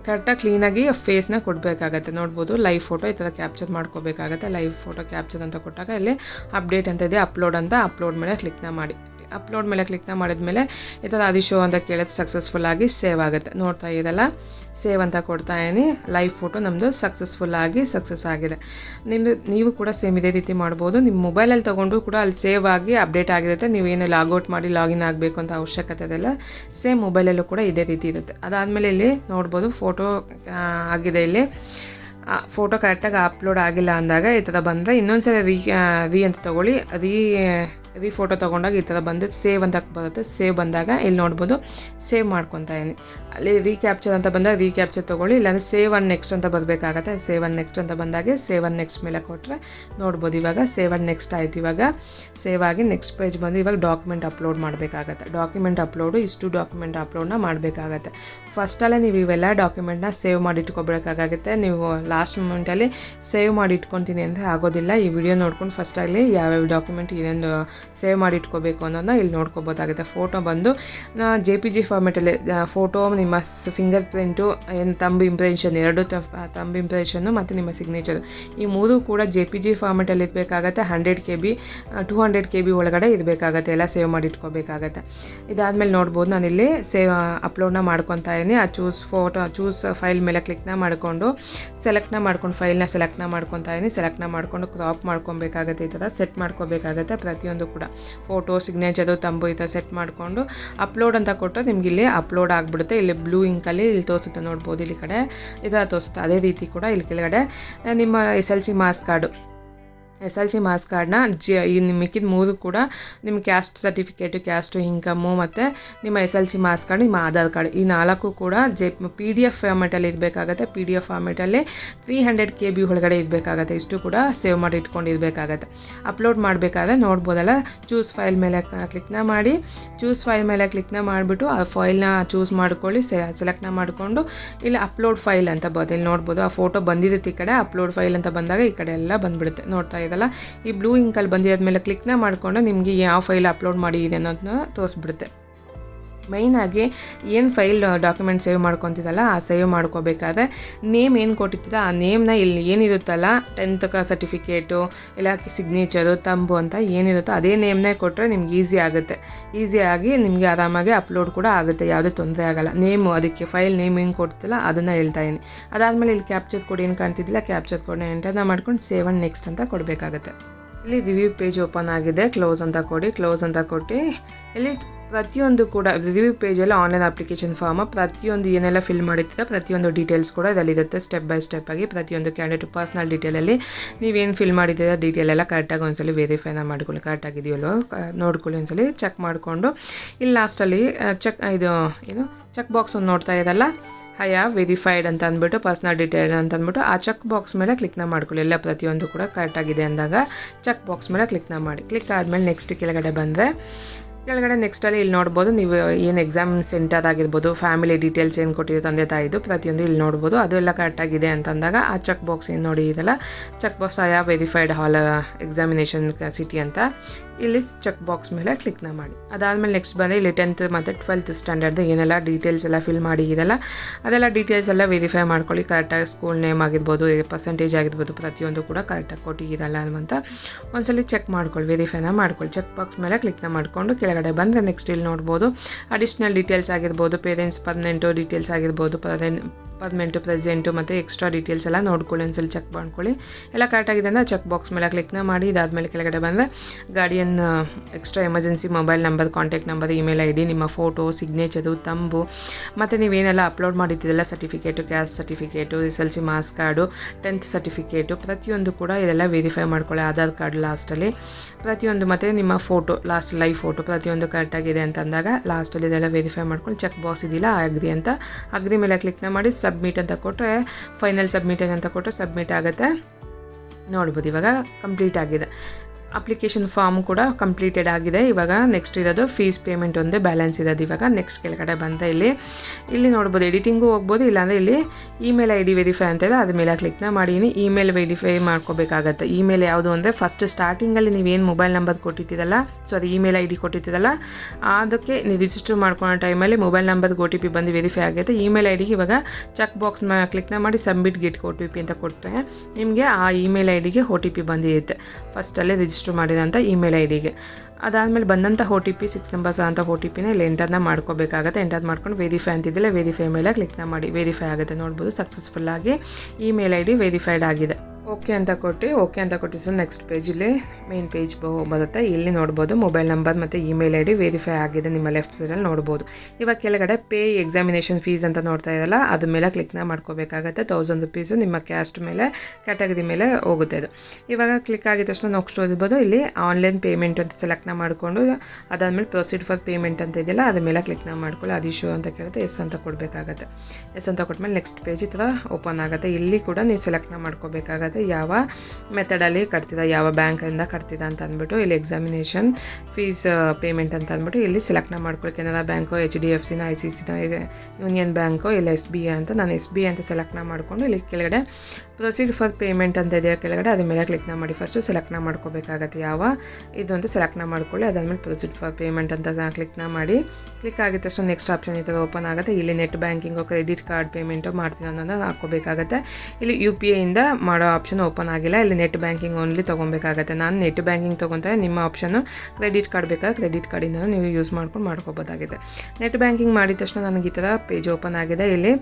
ಕರೆಕ್ಟಾಗಿ ಕ್ಲೀನಾಗಿ ಫೇಸ್ನ ಕೊಡಬೇಕಾಗತ್ತೆ. ನೋಡ್ಬೋದು ಲೈವ್ ಫೋಟೋ ಈ ಥರ ಕ್ಯಾಪ್ಚರ್ ಮಾಡ್ಕೋಬೇಕಾಗತ್ತೆ. ಲೈವ್ ಫೋಟೋ ಕ್ಯಾಪ್ಚರ್ ಅಂತ ಕೊಟ್ಟಾಗ ಇಲ್ಲಿ ಅಪ್ಡೇಟ್ ಅಂತ ಇದೆ. ಅಪ್ಲೋಡ್ ಅಂತ ಅಪ್ಲೋಡ್ ಮೇಲೆ ಕ್ಲಿಕ್ನ ಮಾಡಿ. ಅಪ್ಲೋಡ್ ಮೇಲೆ ಕ್ಲಿಕ್ನ ಮಾಡಿದ್ಮೇಲೆ ಈ ಥರ ಅದು ಶೋ ಅಂತ ಕೇಳೋದು ಸಕ್ಸಸ್ಫುಲ್ಲಾಗಿ ಸೇವ್ ಆಗುತ್ತೆ. ನೋಡ್ತಾ ಇದ್ದಲ್ಲ ಸೇವ್ ಅಂತ ಕೊಡ್ತಾ ಇದ್ದೀನಿ ಲೈವ್ ಫೋಟೋ ನಮ್ಮದು ಸಕ್ಸಸ್ಫುಲ್ಲಾಗಿ ಸಕ್ಸಸ್ ಆಗಿದೆ. ನಿಮ್ಮದು ನೀವು ಕೂಡ ಸೇಮ್ ಇದೇ ರೀತಿ ಮಾಡ್ಬೋದು. ನಿಮ್ಮ ಮೊಬೈಲಲ್ಲಿ ತೊಗೊಂಡು ಕೂಡ ಅಲ್ಲಿ ಸೇವ್ ಆಗಿ ಅಪ್ಡೇಟ್ ಆಗಿರುತ್ತೆ. ನೀವೇನು ಲಾಗೌಟ್ ಮಾಡಿ ಲಾಗಿನ್ ಆಗಬೇಕು ಅಂತ ಅವಶ್ಯಕತೆ ಇದೆಲ್ಲ ಸೇಮ್ ಮೊಬೈಲಲ್ಲೂ ಕೂಡ ಇದೇ ರೀತಿ ಇರುತ್ತೆ. ಅದಾದಮೇಲೆ ಇಲ್ಲಿ ನೋಡ್ಬೋದು ಫೋಟೋ ಆಗಿದೆ ಇಲ್ಲಿ. ಫೋಟೋ ಕರೆಕ್ಟಾಗಿ ಅಪ್ಲೋಡ್ ಆಗಿಲ್ಲ ಅಂದಾಗ ಈ ಥರ ಬಂದರೆ ಇನ್ನೊಂದು ಸಲ ರೀ ರೀ ಅಂತ ತೊಗೊಳ್ಳಿ. ರೀ ರೀ ಫೋಟೋ ತೊಗೊಂಡಾಗ ಈ ಥರ ಬಂದು ಸೇವ್ ಅಂತ ಬರುತ್ತೆ. ಸೇವ್ ಬಂದಾಗ ಇಲ್ಲಿ ನೋಡ್ಬೋದು. ಸೇವ್ ಮಾಡ್ಕೊತಾ ಇದೀನಿ ಅಲ್ಲಿ ರೀಕ್ಯಾಪ್ಚರ್ ಅಂತ ಬಂದಾಗ ರೀಕ್ಯಾಪ್ಚರ್ ತೊಗೊಳ್ಳಿ. ಇಲ್ಲಾಂದರೆ ಸೇವ್ ಅನ್ ನೆಕ್ಸ್ಟ್ ಅಂತ ಬರಬೇಕಾಗತ್ತೆ. ಸೇವ್ ಅನ್ ನೆಕ್ಸ್ಟ್ ಅಂತ ಬಂದಾಗೆ ಸೇವ್ ಅನ್ ನೆಕ್ಸ್ಟ್ ಮೇಲೆ ಕೊಟ್ಟರೆ ನೋಡ್ಬೋದು. ಇವಾಗ ಸೇವ್ ಅನ್ ನೆಕ್ಸ್ಟ್ ಆಯ್ತು. ಇವಾಗ ಸೇವ್ ಆಗಿ ನೆಕ್ಸ್ಟ್ ಪೇಜ್ ಬಂದು ಇವಾಗ ಡಾಕ್ಯುಮೆಂಟ್ ಅಪ್ಲೋಡ್ ಮಾಡಬೇಕಾಗತ್ತೆ. ಡಾಕ್ಯುಮೆಂಟ್ ಅಪ್ಲೋಡು ಇಷ್ಟು ಡಾಕ್ಯುಮೆಂಟ್ ಅಪ್ಲೋಡ್ನ ಮಾಡಬೇಕಾಗತ್ತೆ. ಫಸ್ಟಲ್ಲೇ ನೀವು ಇವೆಲ್ಲ ಡಾಕ್ಯುಮೆಂಟ್ನ ಸೇವ್ ಮಾಡಿ ಇಟ್ಕೊಬೇಕಾಗುತ್ತೆ ನೀವು ಲಾಸ್ಟ್ ಮೂಮೆಂಟಲ್ಲಿ ಸೇವ್ ಮಾಡಿ ಇಟ್ಕೊತೀನಿ ಅಂದರೆ ಆಗೋದಿಲ್ಲ. ಈ ವಿಡಿಯೋ ನೋಡ್ಕೊಂಡು ಫಸ್ಟಾಗಲಿ ಯಾವ್ಯಾವ ಡಾಕ್ಯುಮೆಂಟ್ ಏನೇನು ಸೇವ್ ಮಾಡಿ ಇಟ್ಕೋಬೇಕು ಅನ್ನೋದನ್ನ ಇಲ್ಲಿ ನೋಡ್ಕೋಬೋದಾಗುತ್ತೆ. ಫೋಟೋ ಬಂದು ಜೆ ಪಿ ಜಿ ಫಾರ್ಮೆಟಲ್ಲಿ ಫೋಟೋ ನಿಮ್ಮ ಫಿಂಗರ್ ಪ್ರಿಂಟು ಏನು ತಂಬ್ ಇಂಪ್ರೆಷನ್ ಎರಡು ತಂಬ್ ಇಂಪ್ರೆಷನ್ನು ಮತ್ತು ನಿಮ್ಮ ಸಿಗ್ನೇಚರು ಈ ಮೂರು ಕೂಡ ಜೆ ಪಿ ಜಿ ಫಾರ್ಮೆಟಲ್ಲಿ ಇರಬೇಕಾಗತ್ತೆ. Hundred K B two hundred K B ಒಳಗಡೆ ಇರಬೇಕಾಗತ್ತೆ. ಎಲ್ಲ ಸೇವ್ ಮಾಡಿ ಇಟ್ಕೋಬೇಕಾಗತ್ತೆ ಇದಾದಮೇಲೆ ನೋಡ್ಬೋದು, ನಾನಿಲ್ಲಿ ಸೇವ್ ಅಪ್ಲೋಡ್ನ ಮಾಡ್ಕೊತಾ ಇದ್ದೀನಿ. ಆ ಚೂಸ್ ಫೋಟೋ ಚೂಸ್ ಫೈಲ್ ಮೇಲೆ ಕ್ಲಿಕ್ನ ಮಾಡಿಕೊಂಡು ಸೆಲೆಕ್ಟ್ನ ಮಾಡ್ಕೊಂಡು ಫೈಲ್ನ ಸೆಲೆಕ್ಟ್ನ ಮಾಡ್ಕೊತಾ ಇದ್ದೀನಿ. ಸೆಲೆಕ್ಟ್ನ ಮಾಡಿಕೊಂಡು ಕ್ರಾಪ್ ಮಾಡ್ಕೊಬೇಕಾಗತ್ತೆ. ಈ ಥರ ಸೆಟ್ ಮಾಡ್ಕೋಬೇಕಾಗತ್ತೆ ಪ್ರತಿಯೊಂದು ಕೂಡ. ಫೋಟೋ ಸಿಗ್ನೇಚರು ತಂಬು ಈ ಥರ ಸೆಟ್ ಮಾಡಿಕೊಂಡು ಅಪ್ಲೋಡ್ ಅಂತ ಕೊಟ್ಟು ನಿಮ್ಗೆ ಇಲ್ಲಿ ಅಪ್ಲೋಡ್ ಆಗಿಬಿಡುತ್ತೆ. ಇಲ್ಲಿ ಬ್ಲೂ ಇಂಕಲ್ಲಿ ಇಲ್ಲಿ ತೋರಿಸುತ್ತೆ ನೋಡ್ಬೋದು ಇಲ್ಲಿ ಕಡೆ. ಈ ಥರ ತೋರಿಸುತ್ತೆ. ಅದೇ ರೀತಿ ಕೂಡ ಇಲ್ಲಿ ಕೆಳಗಡೆ. ನಿಮ್ಮ S L C marks card S L C marks ಕಾರ್ಡ್ನ ಜಿ ಈ ನಿಮ್ಮ ಮಿಕ್ಕಿದ ಮೂರು ಕೂಡ ನಿಮ್ಮ ಕ್ಯಾಸ್ಟ್ ಸರ್ಟಿಫಿಕೇಟು, ಕ್ಯಾಸ್ಟು ಇನ್ಕಮ್ಮು ಮತ್ತು ನಿಮ್ಮ S L C marks card, ನಿಮ್ಮ ಆಧಾರ್ ಕಾರ್ಡ್ ಈ ನಾಲ್ಕು ಕೂಡ ಜೆ ಪಿ ಡಿ ಎಫ್ ಫಾರ್ಮೆಟಲ್ಲಿ ಇರಬೇಕಾಗತ್ತೆ. ಪಿ ಡಿ ಎಫ್ ಫಾರ್ಮೆಟಲ್ಲಿ ತ್ರೀ ಹಂಡ್ರೆಡ್ ಕೆ ಬಿ ಒಳಗಡೆ ಇರಬೇಕಾಗತ್ತೆ. ಇಷ್ಟು ಕೂಡ ಸೇವ್ ಮಾಡಿ ಇಟ್ಕೊಂಡಿರಬೇಕಾಗತ್ತೆ. ಅಪ್ಲೋಡ್ ಮಾಡಬೇಕಾದ್ರೆ ನೋಡ್ಬೋದಲ್ಲ. ಚೂಸ್ ಫೈಲ್ ಮೇಲೆ ಕ್ಲಿಕ್ನ ಮಾಡಿ, ಚೂಸ್ ಫೈಲ್ ಮೇಲೆ ಕ್ಲಿಕ್ನ ಮಾಡಿಬಿಟ್ಟು ಆ ಫೈಲ್ನ ಚೂಸ್ ಮಾಡ್ಕೊಳ್ಳಿ ಸೆಲೆಕ್ಟ್ನ ಮಾಡಿಕೊಂಡು ಇಲ್ಲಿ ಅಪ್ಲೋಡ್ ಫೈಲ್ ಅಂತ ಬರುತ್ತೆ ನೋಡ್ಬೋದು. ಆ ಫೋಟೋ ಬಂದಿರುತ್ತೆ ಈ ಕಡೆ, ಅಪ್ಲೋಡ್ ಫೈಲ್ ಅಂತ ಬಂದಾಗ ಈ ಕಡೆ ಎಲ್ಲ ಬಂದ್ಬಿಡುತ್ತೆ. ನೋಡ್ತಾ ಇದಲ್ಲ ಈ ಬ್ಲೂ ಇಂಕಲ್ಲಿ ಬಂದಿದ್ಮೇಲೆ ಕ್ಲಿಕ್ನ ಮಾಡಿಕೊಂಡು ನಿಮಗೆ ಯಾವ ಫೈಲ್ ಅಪ್ಲೋಡ್ ಮಾಡಿ ಇದೆ ಅನ್ನೋದನ್ನ ತೋರಿಸ್ಬಿಡುತ್ತೆ. ಮೈನಾಗಿ ಏನು ಫೈಲ್ ಡಾಕ್ಯುಮೆಂಟ್ ಸೇವ್ ಮಾಡ್ಕೊತಿದ್ದಲ್ಲ, ಆ ಸೇವ್ ಮಾಡ್ಕೋಬೇಕಾದ್ರೆ ನೇಮ್ ಏನು ಕೊಟ್ಟಿರ್ತದ ಆ ನೇಮ್ನ ಇಲ್ಲಿ ಏನಿರುತ್ತಲ್ಲ ಟೆಂತ್ ಸರ್ಟಿಫಿಕೇಟು ಇಲ್ಲ ಸಿಗ್ನೇಚರು ತಂಬು ಅಂತ ಏನಿರುತ್ತೋ ಅದೇ ನೇಮ್ನೇ ಕೊಟ್ಟರೆ ನಿಮ್ಗೆ ಈಸಿ ಆಗುತ್ತೆ. ಈಸಿಯಾಗಿ ನಿಮಗೆ ಆರಾಮಾಗಿ ಅಪ್ಲೋಡ್ ಕೂಡ ಆಗುತ್ತೆ, ಯಾವುದೇ ತೊಂದರೆ ಆಗಲ್ಲ. ನೇಮು ಅದಕ್ಕೆ ಫೈಲ್ ನೇಮ್ ಏನು ಕೊಡ್ತಿಲ್ಲ ಅದನ್ನು ಹೇಳ್ತಾ ಇದ್ದೀನಿ ಅದಾದಮೇಲೆ ಇಲ್ಲಿ ಕ್ಯಾಪ್ಚರ್ ಕೊಡಿ ಏನು ಕಾಣ್ತಿದ್ದಿಲ್ಲ ಕ್ಯಾಪ್ಚರ್ ಕೋಡ್ನ ಎಂಟರ್ನ ಮಾಡ್ಕೊಂಡು ಸೇವ್ ಅಂಡ್ ನೆಕ್ಸ್ಟ್ ಅಂತ ಕೊಡಬೇಕಾಗುತ್ತೆ. ಇಲ್ಲಿ ರಿವ್ಯೂ ಪೇಜ್ ಓಪನ್ ಆಗಿದೆ. ಕ್ಲೋಸ್ ಅಂತ ಕೊಡಿ, ಕ್ಲೋಸ್ ಅಂತ ಕೊಟ್ಟು. ಇಲ್ಲಿ ಪ್ರತಿಯೊಂದು ಕೂಡ ರಿವ್ಯೂ ಪೇಜಲ್ಲಿ ಆನ್ಲೈನ್ ಅಪ್ಲಿಕೇಶನ್ ಫಾರ್ಮ್. ಪ್ರತಿಯೊಂದು ಏನೆಲ್ಲ ಫಿಲ್ ಮಾಡಿರ್ತೀರ, ಪ್ರತಿಯೊಂದು ಡೀಟೇಲ್ಸ್ ಕೂಡ ಇದರಲ್ಲಿರುತ್ತೆ. ಸ್ಟೆಪ್ ಬೈ ಸ್ಟೆಪ್ ಆಗಿ ಪ್ರತಿಯೊಂದು ಕ್ಯಾಂಡಿಡೇಟ್ ಪರ್ಸ್ನಲ್ ಡೀಟೇಲಲ್ಲಿ ನೀವೇನು ಫಿಲ್ ಮಾಡಿದ್ದೀರ, ಡೀಟೇಲ್ ಎಲ್ಲ ಕರೆಕ್ಟಾಗಿ ಒಂದ್ಸಲಿ ವೆರಿಫೈನ ಮಾಡ್ಕೊಳ್ಳಿ. ಕರೆಕ್ಟಾಗಿದೆಯಲ್ಲೋ ನೋಡ್ಕೊಳ್ಳಿ ಒಂದ್ಸಲಿ ಚೆಕ್ ಮಾಡಿಕೊಂಡು. ಇಲ್ಲಿ ಲಾಸ್ಟಲ್ಲಿ ಚೆಕ್ ಇದು, ಏನು ಚೆಕ್ ಬಾಕ್ಸ್ ಒಂದು ನೋಡ್ತಾ ಇದ್ದಲ್ಲ ಐ ಹ್ಯಾವ್ ವೆರಿಫೈಡ್ ಅಂತ ಅಂದ್ಬಿಟ್ಟು ಪರ್ಸ್ನಲ್ ಡೀಟೇಲ್ ಅಂತ ಅಂದ್ಬಿಟ್ಟು, ಆ ಚೆಕ್ ಬಾಕ್ಸ್ ಮೇಲೆ ಕ್ಲಿಕ್ನ ಮಾಡ್ಕೊಳ್ಳಿ. ಎಲ್ಲ ಪ್ರತಿಯೊಂದು ಕೂಡ ಕರೆಕ್ಟಾಗಿದೆ ಅಂದಾಗ ಚೆಕ್ ಬಾಕ್ಸ್ ಮೇಲೆ ಕ್ಲಿಕ್ನ ಮಾಡಿ. ಕ್ಲಿಕ್ ಆದಮೇಲೆ ನೆಕ್ಸ್ಟ್ ಕೆಳಗಡೆ ಬಂದರೆ, ಕೆಳಗಡೆ ನೆಕ್ಸ್ಟಲ್ಲಿ ಇಲ್ಲಿ ನೋಡ್ಬೋದು, ನೀವು ಏನು ಎಕ್ಸಾಮ್ ಸೆಂಟರ್ ಆಗಿರ್ಬೋದು ಫ್ಯಾಮಿಲಿ ಡೀಟೇಲ್ಸ್ ಏನು ಕೊಟ್ಟಿರೋ ತಂದೆ ತಾಯಿದು, ಪ್ರತಿಯೊಂದು ಇಲ್ಲಿ ನೋಡ್ಬೋದು. ಅದು ಎಲ್ಲ ಕರೆಕ್ಟಾಗಿದೆ ಅಂತಂದಾಗ ಆ ಚೆಕ್ ಬಾಕ್ಸ್ ಏನು ನೋಡಿ ಇದೆಲ್ಲ ಚೆಕ್ ಬಾಕ್ಸ್ ಆಯಾ ವೆರಿಫೈಡ್ ಹಾಲ್ ಎಕ್ಸಾಮಿನೇಷನ್ ಸಿಟಿ ಅಂತ ಇಲ್ಲಿ ಚೆಕ್ ಬಾಕ್ಸ್ ಮೇಲೆ ಕ್ಲಿಕ್ನ ಮಾಡಿ. ಅದಾದಮೇಲೆ ನೆಕ್ಸ್ಟ್ ಬಂದರೆ ಇಲ್ಲಿ ಟೆಂತ್ ಮತ್ತು ಟ್ವೆಲ್ತ್ ಸ್ಟ್ಯಾಂಡರ್ಡ್ ಏನೆಲ್ಲ ಡೀಟೇಲ್ಸ್ ಎಲ್ಲ ಫಿಲ್ ಮಾಡಿ ಇದೆಲ್ಲ, ಅದೆಲ್ಲ ಡೀಟೇಲ್ಸ್ ಎಲ್ಲ ವೆರಿಫೈ ಮಾಡ್ಕೊಳ್ಳಿ. ಕರೆಕ್ಟಾಗಿ ಸ್ಕೂಲ್ ನೇಮ್ ಆಗಿರ್ಬೋದು ಪರ್ಸೆಂಟೇಜ್ ಆಗಿರ್ಬೋದು, ಪ್ರತಿಯೊಂದು ಕೂಡ ಕರೆಕ್ಟಾಗಿ ಕೊಟ್ಟಿದ್ದೀರಲ್ಲ ಅಂತ ಒಂದ್ಸಲಿ ಚೆಕ್ ಮಾಡ್ಕೊಳ್ಳಿ ವೆರಿಫೈನ ಮಾಡ್ಕೊಳ್ಳಿ. ಚೆಕ್ ಬಾಕ್ಸ್ ಮೇಲೆ ಕ್ಲಿಕ್ನ ಮಾಡಿಕೊಂಡು ಕೆಳಗಡೆ ಬಂದರೆ ನೆಕ್ಸ್ಟ್ ಇಲ್ಲಿ ನೋಡ್ಬೋದು. ಅಡಿಷ್ನಲ್ ಡೀಟೇಲ್ಸ್ ಆಗಿರ್ಬೋದು ಪೇರೆಂಟ್ಸ್ ಪರ್ಮನೆಂಟು ಡೀಟೇಲ್ಸ್ ಆಗಿರ್ಬೋದು ಪರ್ಮನೆಂಟ್ ಪರ್ಮನೆಂಟು ಪ್ರೆಸೆಂಟು ಮತ್ತು ಎಕ್ಸ್ಟ್ರಾ ಡೀಟೇಲ್ಸ್ ಎಲ್ಲ ನೋಡ್ಕೊಳ್ಳಿ, ಒಂದ್ಸಲ ಚೆಕ್ ಮಾಡ್ಕೊಳ್ಳಿ. ಎಲ್ಲ ಕರೆಕ್ಟಾಗಿದೆ ಅಂದರೆ ಚೆಕ್ ಬಾಕ್ಸ್ ಮೇಲೆ ಕ್ಲಿಕ್ನ ಮಾಡಿ, ಇದಾದಮೇಲೆ ಕೆಳಗಡೆ ಬಂದರೆ guardian extra emergency mobile number contact number email I D ನಿಮ್ಮ ಫೋಟೋ ಸಿಗ್ನೇಚರು ತಂಬು ಮತ್ತು ನೀವೇನೆಲ್ಲ upload ಮಾಡಿದ್ದೀರಲ್ಲ certificate caste certificate S L C marks card tenth certificate ಪ್ರತಿಯೊಂದು ಕೂಡ ಇದೆಲ್ಲ ವೆರಿಫೈ ಮಾಡ್ಕೊಳ್ಳಿ, ಆಧಾರ್ ಕಾರ್ಡ್ ಲಾಸ್ಟಲ್ಲಿ ಪ್ರತಿಯೊಂದು ಮತ್ತು ನಿಮ್ಮ ಫೋಟೋ ಲಾಸ್ಟ್ ಲೈವ್ ಫೋಟೋ ಪ್ರತಿಯೊಂದು ಕರೆಕ್ಟಾಗಿದೆ ಅಂತ ಅಂದಾಗ ಲಾಸ್ಟಲ್ಲಿ ಇದೆಲ್ಲ ವೆರಿಫೈ ಮಾಡ್ಕೊಂಡು ಚೆಕ್ ಬಾಕ್ಸ್ ಇದಿಲ್ಲ ಅಗ್ರಿ ಅಂತ. ಅಗ್ರಿ ಮೇಲೆ ಕ್ಲಿಕ್ನ ಮಾಡಿ ಸಬ್ಮಿಟ್ ಅಂತ ಕೊಟ್ಟರೆ ಫೈನಲ್ ಸಬ್ಮಿಟ್ ಅಂತ ಕೊಟ್ಟರೆ ಸಬ್ಮಿಟ್ ಆಗುತ್ತೆ. ನೋಡ್ಬೋದು ಇವಾಗ ಕಂಪ್ಲೀಟ್ ಆಗಿದೆ. ಅಪ್ಲಿಕೇಶನ್ ಫಾರ್ಮ್ ಕೂಡ ಕಂಪ್ಲೀಟೆಡ್ ಆಗಿದೆ. ಇವಾಗ ನೆಕ್ಸ್ಟ್ ಇರೋದು ಫೀಸ್ ಪೇಮೆಂಟ್ ಒಂದೇ ಬ್ಯಾಲೆನ್ಸ್ ಇರೋದು ಇವಾಗ ನೆಕ್ಸ್ಟ್ ಕೆಳಗಡೆ ಬಂದ ಇಲ್ಲಿ. ಇಲ್ಲಿ ನೋಡ್ಬೋದು ಎಡಿಟಿಂಗು ಹೋಗ್ಬೋದು, ಇಲ್ಲಾಂದರೆ ಇಲ್ಲಿ ಇಮೇಲ್ ಐ ಡಿ ವೆರಿಫೈ ಅಂತ ಇದೆ. ಅದ ಮೇಲೆ ಕ್ಲಿಕ್ನ ಮಾಡೀನಿ ಇಮೇಲ್ ವೆರಿಫೈ ಮಾಡ್ಕೋಬೇಕಾಗತ್ತೆ. ಇಮೇಲ್ ಯಾವುದು ಅಂದರೆ ಫಸ್ಟ್ ಸ್ಟಾರ್ಟಿಂಗಲ್ಲಿ ನೀವೇನು ಮೊಬೈಲ್ ನಂಬರ್ ಕೊಟ್ಟಿದ್ದೀರಲ್ಲ ಸೊ ಅದು ಇಮೇಲ್ ಐ ಡಿ ಕೊಟ್ಟಿದ್ದೀರಲ್ಲ, ಅದಕ್ಕೆ ನೀವು ರಿಜಿಸ್ಟರ್ ಮಾಡ್ಕೊಳ್ಳೋ ಟೈಮಲ್ಲಿ ಮೊಬೈಲ್ ನಂಬರ್ಗೆ ಒ ಟಿ ಪಿ ಬಂದು ವೆರಿಫೈ ಆಗುತ್ತೆ. ಇಮೇಲ್ ಐ ಡಿಗೆ ಇವಾಗ ಚೆಕ್ ಬಾಕ್ಸ್ ಕ್ಲಿಕ್ನ ಮಾಡಿ submit get O T P ಅಂತ ಕೊಟ್ಟರೆ ನಿಮಗೆ ಆ ಇಮೇಲ್ ಐ ಡಿಗೆ ಒ ಟಿ ಪಿ ಬಂದಿರುತ್ತೆ. ಫಸ್ಟಲ್ಲೇ ರಿಜಿಸ್ಟರ್ ಮಾಡಿದಂಥ ಇಮೇಲ್ ಐ ಡಿಗೆ ಅದಾದಮೇಲೆ ಬಂದಂಥ O T P six numbers ಅಂತ ಒ ಟಿ ಪಿನ ಇಲ್ಲಿ ಎಂಟರ್ನ ಮಾಡ್ಕೋಬೇಕಾಗುತ್ತೆ. ಎಂಟರ್ ಮಾಡ್ಕೊಂಡು ವೆರಿಫೈ ಅಂತಿದ್ದಿಲ್ಲ ವೆರಿಫೈ ಮೇಲೆ ಕ್ಲಿಕ್ನ ಮಾಡಿ. ವೆರಿಫೈ ಆಗುತ್ತೆ ನೋಡ್ಬೋದು ಸಕ್ಸಸ್ಫುಲ್ಲಾಗಿ ಇಮೇಲ್ ಐ ಡಿ ವೆರಿಫೈಡ್ ಆಗಿದೆ. ಓಕೆ ಅಂತ ಕೊಟ್ಟು, ಓಕೆ ಅಂತ ಕೊಟ್ಟು ಸೊ ನೆಕ್ಸ್ಟ್ ಪೇಜಲ್ಲಿ ಮೇನ್ ಪೇಜ್ ಬರುತ್ತೆ. ಇಲ್ಲಿ ನೋಡ್ಬೋದು ಮೊಬೈಲ್ ನಂಬರ್ ಮತ್ತು ಇಮೇಲ್ ಐ ಡಿ ವೆರಿಫೈ ಆಗಿದೆ, ನಿಮ್ಮ ಲೆಫ್ಟ್ ಸೈಡಲ್ಲಿ ನೋಡ್ಬೋದು. ಇವಾಗ ಕೆಳಗಡೆ ಪೇ ಎಕ್ಸಾಮಿನೇಷನ್ ಫೀಸ್ ಅಂತ ನೋಡ್ತಾ ಇರಲ್ಲ ಅದ್ರ ಮೇಲೆ ಕ್ಲಿಕ್ನ ಮಾಡ್ಕೋಬೇಕಾಗತ್ತೆ. ತೌಸಂಡ್ ರುಪೀಸು ನಿಮ್ಮ ಕ್ಯಾಸ್ಟ್ ಮೇಲೆ ಕ್ಯಾಟಗರಿ ಮೇಲೆ ಹೋಗುತ್ತೆ ಅದು ಇವಾಗ ಕ್ಲಿಕ್ ಆಗಿದ ತಕ್ಷಣ ನೆಕ್ಸ್ಟ್ ಓದಿರ್ಬೋದು. ಇಲ್ಲಿ ಆನ್ಲೈನ್ ಪೇಮೆಂಟ್ ಅಂತ ಸೆಲೆಕ್ಟ್ನ ಮಾಡಿಕೊಂಡು, ಅದಾದಮೇಲೆ ಪ್ರೊಸೀಡ್ ಫಾರ್ ಪೇಮೆಂಟ್ ಅಂತ ಇದೆಯಲ್ಲ ಅದ್ರ ಮೇಲೆ ಕ್ಲಿಕ್ನ ಮಾಡ್ಕೊಳ್ಳಿ. ಅದು ಇಶ್ಯೂ ಅಂತ ಕೇಳುತ್ತೆ ಎಸ್ ಅಂತ ಕೊಡಬೇಕಾಗತ್ತೆ. ಎಸ್ ಅಂತ ಕೊಟ್ಮೇಲೆ ನೆಕ್ಸ್ಟ್ ಪೇಜ್ ಈ ಥರ ಓಪನ್ ಆಗುತ್ತೆ. ಇಲ್ಲಿ ಕೂಡ ನೀವು ಸೆಲೆಕ್ಟ್ನ ಮಾಡ್ಕೋಬೇಕಾಗತ್ತೆ. ಯಾವ ಮೆಥಡಲ್ಲಿ ಕಟ್ತಿದ, ಯಾವ ಬ್ಯಾಂಕಿಂದ ಕಟ್ತಿದ ಅಂತ ಅಂದ್ಬಿಟ್ಟು ಇಲ್ಲಿ ಎಕ್ಸಾಮಿನೇಷನ್ ಫೀಸ್ ಪೇಮೆಂಟ್ ಅಂತ ಅಂದ್ಬಿಟ್ಟು ಇಲ್ಲಿ ಸೆಲೆಕ್ಟ್ನ ಮಾಡ್ಕೊಳ್ಳಿ. Canara bank H D F ಸಿನ ಐ ಸಿ ಸಿನ ಯೂನಿಯನ್ ಬ್ಯಾಂಕು, ಇಲ್ಲಿ ಎಸ್ ಬಿ ಐ ಅಂತ. ನಾನು ಎಸ್ ಬಿ ಐ ಅಂತ ಸೆಲೆಕ್ಟ್ನ ಮಾಡಿಕೊಂಡು ಇಲ್ಲಿ ಕೆಳಗಡೆ ಪ್ರೊಸೀಡ್ ಫಾರ್ ಪೇಮೆಂಟ್ ಅಂತ ಇದೆಯಾ ಕೆಳಗಡೆ? ಅದ್ರ ಮೇಲೆ ಕ್ಲಿಕ್ನ ಮಾಡಿ ಫಸ್ಟು ಸೆಲೆಕ್ಟ್ನ ಮಾಡ್ಕೋಬೇಕಾಗತ್ತೆ ಯಾವ? ಇದು ಅಂತ ಸೆಲೆಕ್ಟ್ನ ಮಾಡ್ಕೊಳ್ಳಿ, ಅದಾದಮೇಲೆ ಪ್ರೊಸೀಡ್ ಫಾರ್ ಪೇಮೆಂಟ್ ಅಂತ ಕ್ಲಿಕ್ನ ಮಾಡಿ. ಕ್ಲಿಕ್ ಆಗಿದ ತಕ್ಷಣ ನೆಕ್ಸ್ಟ್ ಆಪ್ಷನ್ ಈ ಥರ ಓಪನ್ ಆಗುತ್ತೆ. ಇಲ್ಲಿ net banking credit card payment ಮಾಡ್ತೀನಿ ಅನ್ನೋದನ್ನ ಹಾಕ್ಕೋಬೇಕಾಗತ್ತೆ. ಇಲ್ಲಿ ಯು ಪಿ ಐಯಿಂದ ಮಾಡೋ ಆಪ್ಷನ್ ಓಪನ್ ಆಗಿಲ್ಲ. ಇಲ್ಲಿ ನೆಟ್ ಬ್ಯಾಂಕಿಂಗ್ ಓನ್ಲಿ ತೊಗೊಬೇಕಾಗತ್ತೆ. ನಾನು ನೆಟ್ ಬ್ಯಾಂಕಿಂಗ್ ತೊಗೊತಾರೆ ನಿಮ್ಮ ಆಪ್ಷನ್ನು ಕ್ರೆಡಿಟ್ ಕಾರ್ಡ್ ಬೇಕಾದ್ರೆ ಕ್ರೆಡಿಟ್ ಕಾರ್ಡಿಂದ ನೀವು ಯೂಸ್ ಮಾಡ್ಕೊಂಡು ಮಾಡ್ಕೋಬೋದಾಗಿದೆ. ನೆಟ್ ಬ್ಯಾಂಕಿಂಗ್ ಮಾಡಿದ ತಕ್ಷಣ ನನಗೆ ಈ ಥರ ಪೇಜ್ ಓಪನ್ ಆಗಿದೆ. ಇಲ್ಲಿ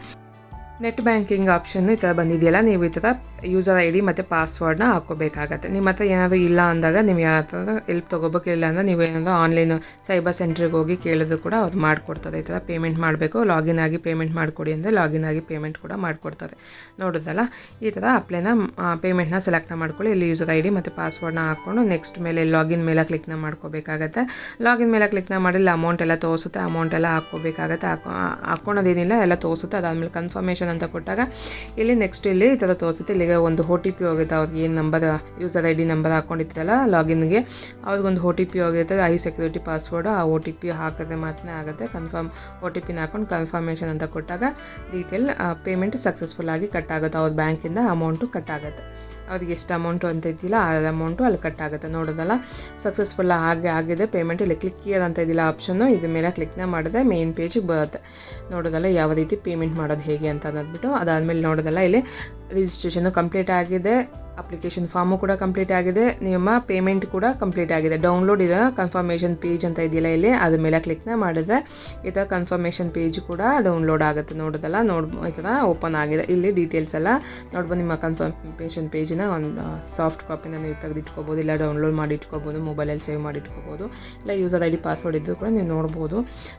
ನೆಟ್ ಬ್ಯಾಂಕಿಂಗ್ ಆಪ್ಷನ್ ಈ ಥರ ಬಂದಿದೆಯಲ್ಲ, ನೀವು ಈ ಥರ ಯೂಸರ್ ಐ ಡಿ ಮತ್ತು ಪಾಸ್ವರ್ಡ್ನ ಹಾಕೋಬೇಕಾಗತ್ತೆ ನಿಮ್ಮ ಹತ್ರ ಏನಾದರೂ ಇಲ್ಲ ಅಂದಾಗ ನೀವು ಯಾವ ಥರ ಎಲ್ಪ್ ತೊಗೋಬೇಕಿಲ್ಲ ಅಂದರೆ ನೀವು ಏನಾದರೂ ಆನ್ಲೈನ್ ಸೈಬರ್ ಸೆಂಟ್ರಿಗೆ ಹೋಗಿ ಕೇಳಿದ್ರು ಕೂಡ ಅವ್ರು ಮಾಡಿಕೊಡ್ತಾರೆ. ಈ ಥರ ಪೇಮೆಂಟ್ ಮಾಡಬೇಕು ಲಾಗಿನ್ ಆಗಿ ಪೇಮೆಂಟ್ ಮಾಡಿಕೊಡಿ ಅಂದರೆ ಲಾಗಿನ್ ಆಗಿ ಪೇಮೆಂಟ್ ಕೂಡ ಮಾಡಿಕೊಡ್ತಾರೆ. ನೋಡೋದಲ್ಲ, ಈ ಥರ ಅಪ್ಲೈನ ಪೇಮೆಂಟ್ನ ಸೆಲೆಕ್ಟ್ ಮಾಡ್ಕೊಳ್ಳಿ, ಇಲ್ಲಿ ಯೂಸರ್ ಐ ಡಿ ಮತ್ತು ಪಾಸ್ವರ್ಡ್ನ ಹಾಕ್ಕೊಂಡು ನೆಕ್ಸ್ಟ್ ಮೇಲೆ ಲಾಗಿನ್ ಮೇಲೆ ಕ್ಲಿಕ್ನ ಮಾಡ್ಕೋಬೇಕಾಗತ್ತೆ. ಲಾಗಿನ್ ಮೇಲೆ ಕ್ಲಿಕ್ನ ಮಾಡಿಲ್ಲ ಅಮೌಂಟ್ ಎಲ್ಲ ತೋರಿಸುತ್ತೆ ಅಮೌಂಟ್ ಎಲ್ಲ ಹಾಕ್ಕೋಬೇಕಾಗತ್ತೆ. ಹಾಕೋ ಹಾಕ್ಕೊಳೋದೇನಿಲ್ಲ ಎಲ್ಲ ತೋರಿಸುತ್ತೆ, ಅದಾದಮೇಲೆ ಕನ್ಫರ್ಮೇಷನ್ ಅಂತ ಕೊಟ್ಟಾಗ, ಇಲ್ಲಿ ನೆಕ್ಸ್ಟ್ ಇಲ್ಲಿ ಈ ಥರ ತೋರಿಸುತ್ತೆ. ಇಲ್ಲಿಗೆ ಒಂದು ಒ ಟಿ ಪಿ ಹೋಗುತ್ತೆ. ಅವ್ರಿಗೆ ಏನು number user I D number ಹಾಕ್ಕೊಂಡಿರ್ತಾರಲ್ಲ ಲಾಗಿನ್ಗೆ ಅವ್ರಿಗೊಂದು ಒ ಟಿ ಪಿ ಹೋಗಿರುತ್ತೆ ಐ ಸೆಕ್ಯೂರಿಟಿ ಪಾಸ್ವರ್ಡು ಆ ಒ ಟಿ ಪಿ ಹಾಕಿದ್ರೆ ಮಾತ್ರ ಆಗುತ್ತೆ. ಕನ್ಫರ್ಮ್ ಒ ಟಿ ಪಿನ ಹಾಕೊಂಡು ಕನ್ಫರ್ಮೇಷನ್ ಅಂತ ಕೊಟ್ಟಾಗ ಡೀಟೇಲ್ ಪೇಮೆಂಟ್ ಸಕ್ಸಸ್ಫುಲ್ ಆಗಿ ಕಟ್ ಆಗುತ್ತೆ. ಅವ್ರ ಬ್ಯಾಂಕಿಂದ ಅಮೌಂಟು ಕಟ್ ಆಗುತ್ತೆ. ಅವ್ರಿಗೆ ಎಷ್ಟು ಅಮೌಂಟು ಅಂತ ಇದ್ದಿಲ್ಲ, ಆ ಅಮೌಂಟು ಅಲ್ಲಿ ಕಟ್ ಆಗುತ್ತೆ. ನೋಡೋದಲ್ಲ ಸಕ್ಸಸ್ಫುಲ್ ಆಗಿ ಆಗಿದೆ ಪೇಮೆಂಟ್ ಇಲ್ಲಿ ಕ್ಲಿಕ್ ಇಯರ್ ಅಂತ ಇದ್ದಿಲ್ಲ ಆಪ್ಷನ್ನು ಇದ್ರ ಮೇಲೆ ಕ್ಲಿಕ್ನ ಮಾಡಿದ್ರೆ ಮೇನ್ ಪೇಜಿಗೆ ಬರುತ್ತೆ. ನೋಡೋದಲ್ಲ, ಯಾವ ರೀತಿ ಪೇಮೆಂಟ್ ಮಾಡೋದು ಹೇಗೆ ಅಂತ ಅಂದ್ಬಿಟ್ಟು ಅದಾದಮೇಲೆ ನೋಡೋದಲ್ಲ, ಇಲ್ಲಿ ರಿಜಿಸ್ಟ್ರೇಷನು ಕಂಪ್ಲೀಟ್ ಆಗಿದೆ. ಅಪ್ಲಿಕೇಶನ್ ಫಾರ್ಮು ಕೂಡ ಕಂಪ್ಲೀಟ್ ಆಗಿದೆ, ನಿಮ್ಮ ಪೇಮೆಂಟ್ ಕೂಡ ಕಂಪ್ಲೀಟ್ ಆಗಿದೆ. ಡೌನ್ಲೋಡ್ ಇದೆ, ಕನ್ಫರ್ಮೇಷನ್ ಪೇಜ್ ಅಂತ ಇದೆಯಲ್ಲ ಇಲ್ಲಿ, ಅದ್ರ ಮೇಲೆ ಕ್ಲಿಕ್ನ ಮಾಡಿದ್ರೆ ಈ ಥರ ಕನ್ಫರ್ಮೇಷನ್ ಪೇಜ್ ಕೂಡ ಡೌನ್ಲೋಡ್ ಆಗುತ್ತೆ. ನೋಡೋದಲ್ಲ ನೋಡ್, ಈ ಥರ ಓಪನ್ ಆಗಿದೆ. ಇಲ್ಲಿ ಡೀಟೇಲ್ಸ್ ಎಲ್ಲ ನೋಡ್ಬೋದು, ನಿಮ್ಮ ಕನ್ಫರ್ಮೇಷನ್ ಪೇಜಿನ ಒಂದು ಸಾಫ್ಟ್ ಕಾಪಿನ ನೀವು ತೆಗೆದಿಟ್ಕೋಬೋದು, ಇಲ್ಲ ಡೌನ್ಲೋಡ್ ಮಾಡಿ ಇಟ್ಕೋಬೋದು ಮೊಬೈಲಲ್ಲಿ ಸೇವ್ ಮಾಡಿ ಇಟ್ಕೋಬೋದು, ಇಲ್ಲ ಯೂಸರ್ ಐ ಡಿ ಪಾಸ್ವರ್ಡ್ ಇದ್ದು ಕೂಡ ನೀವು ನೋಡ್ಬೋದು.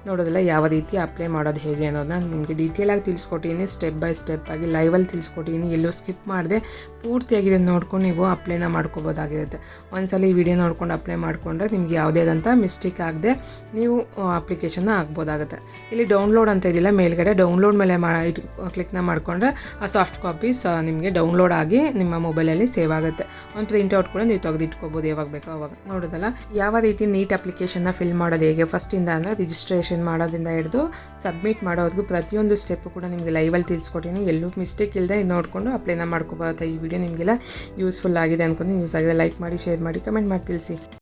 ನೋಡೋದಲ್ಲ ಯಾವ ರೀತಿ ಅಪ್ಲೈ ಮಾಡೋದು ಹೇಗೆ ಅನ್ನೋದನ್ನ ನಿಮಗೆ ಡೀಟೇಲಾಗಿ ತಿಳಿಸ್ಕೊಟ್ಟಿದ್ದೀನಿ ಸ್ಟೆಪ್ ಬೈ ಸ್ಟೆಪ್ ಆಗಿ ಲೈವಲ್ಲಿ ತಿಳಿಸ್ಕೊಟ್ಟಿದ್ದೀನಿ ಎಲ್ಲೂ ಸ್ಕಿಪ್ ಮಾಡಿದೆ, ಪೂರ್ತಿಯಾಗಿ ಇದನ್ನು ನೋಡ್ಕೊಂಡು ನೀವು ಅಪ್ಲೈನ ಮಾಡ್ಕೋಬೋದಾಗಿರುತ್ತೆ. ಒಂದ್ಸಲ ಈ ವಿಡಿಯೋ ನೋಡ್ಕೊಂಡು ಅಪ್ಲೈ ಮಾಡಿಕೊಂಡ್ರೆ ನಿಮ್ಗೆ ಯಾವುದೇ ಆದಂಥ ಮಿಸ್ಟೇಕ್ ಆಗದೆ ನೀವು ಅಪ್ಲಿಕೇಶನ್ನ ಹಾಕ್ಬೋದಾಗುತ್ತೆ ಇಲ್ಲಿ ಡೌನ್ಲೋಡ್ ಅಂತ ಇದಿಲ್ಲ, ಮೇಲ್ಗಡೆ ಡೌನ್ಲೋಡ್ ಮೇಲೆ ಮಾ, ಇಟ್ ಕ್ಲಿಕ್ನ ಮಾಡಿಕೊಂಡ್ರೆ ಆ ಸಾಫ್ಟ್ ಕಾಪೀಸ್ ನಿಮಗೆ ಡೌನ್ಲೋಡ್ ಆಗಿ ನಿಮ್ಮ ಮೊಬೈಲಲ್ಲಿ ಸೇವ್ ಆಗುತ್ತೆ. ಒಂದು ಪ್ರಿಂಟ್ಔಟ್ ಕೂಡ ನೀವು ತೆಗೆದಿಟ್ಕೋಬೋದು ಯಾವಾಗ ಬೇಕೋ ಅವಾಗ. ನೋಡೋದಲ್ಲ, ಯಾವ ರೀತಿ ನೀಟ್ ಅಪ್ಲಿಕೇಶನ್ನ ಫಿಲ್ ಮಾಡೋದು ಹೇಗೆ? ಫಸ್ಟಿಂದ ಅಂದರೆ ರಿಜಿಸ್ಟ್ರೇಷನ್ ಮಾಡೋದ್ರಿಂದ ಹಿಡಿದು ಸಬ್ಮಿಟ್ ಮಾಡೋವರೆಗೂ ಪ್ರತಿಯೊಂದು ಸ್ಟೆಪ್ ಕೂಡ ನಿಮಗೆ ಲೈವಲ್ಲಿ ತಿಳಿಸ್ಕೊಟ್ಟಿನಿ. ಎಲ್ಲೂ ಮಿಸ್ಟೇಕ್ ಇಲ್ಲದೆ ನೋಡಿಕೊಂಡು ಅಪ್ಲೈನ ಮಾಡ್ಕೋಬೋದು ಈ ವಿಡಿಯೋ ನಿಮಗೆಲ್ಲ ಯೂಸ್ಫುಲ್ ಆಗಿದೆ ಅಂದ್ಕೊಂಡು ಯೂಸ್ ಆಗಿದೆ. ಲೈಕ್ ಮಾಡಿ ಶೇರ್ ಮಾಡಿ ಕಮೆಂಟ್ ಮಾಡಿ ತಿಳಿಸಿ.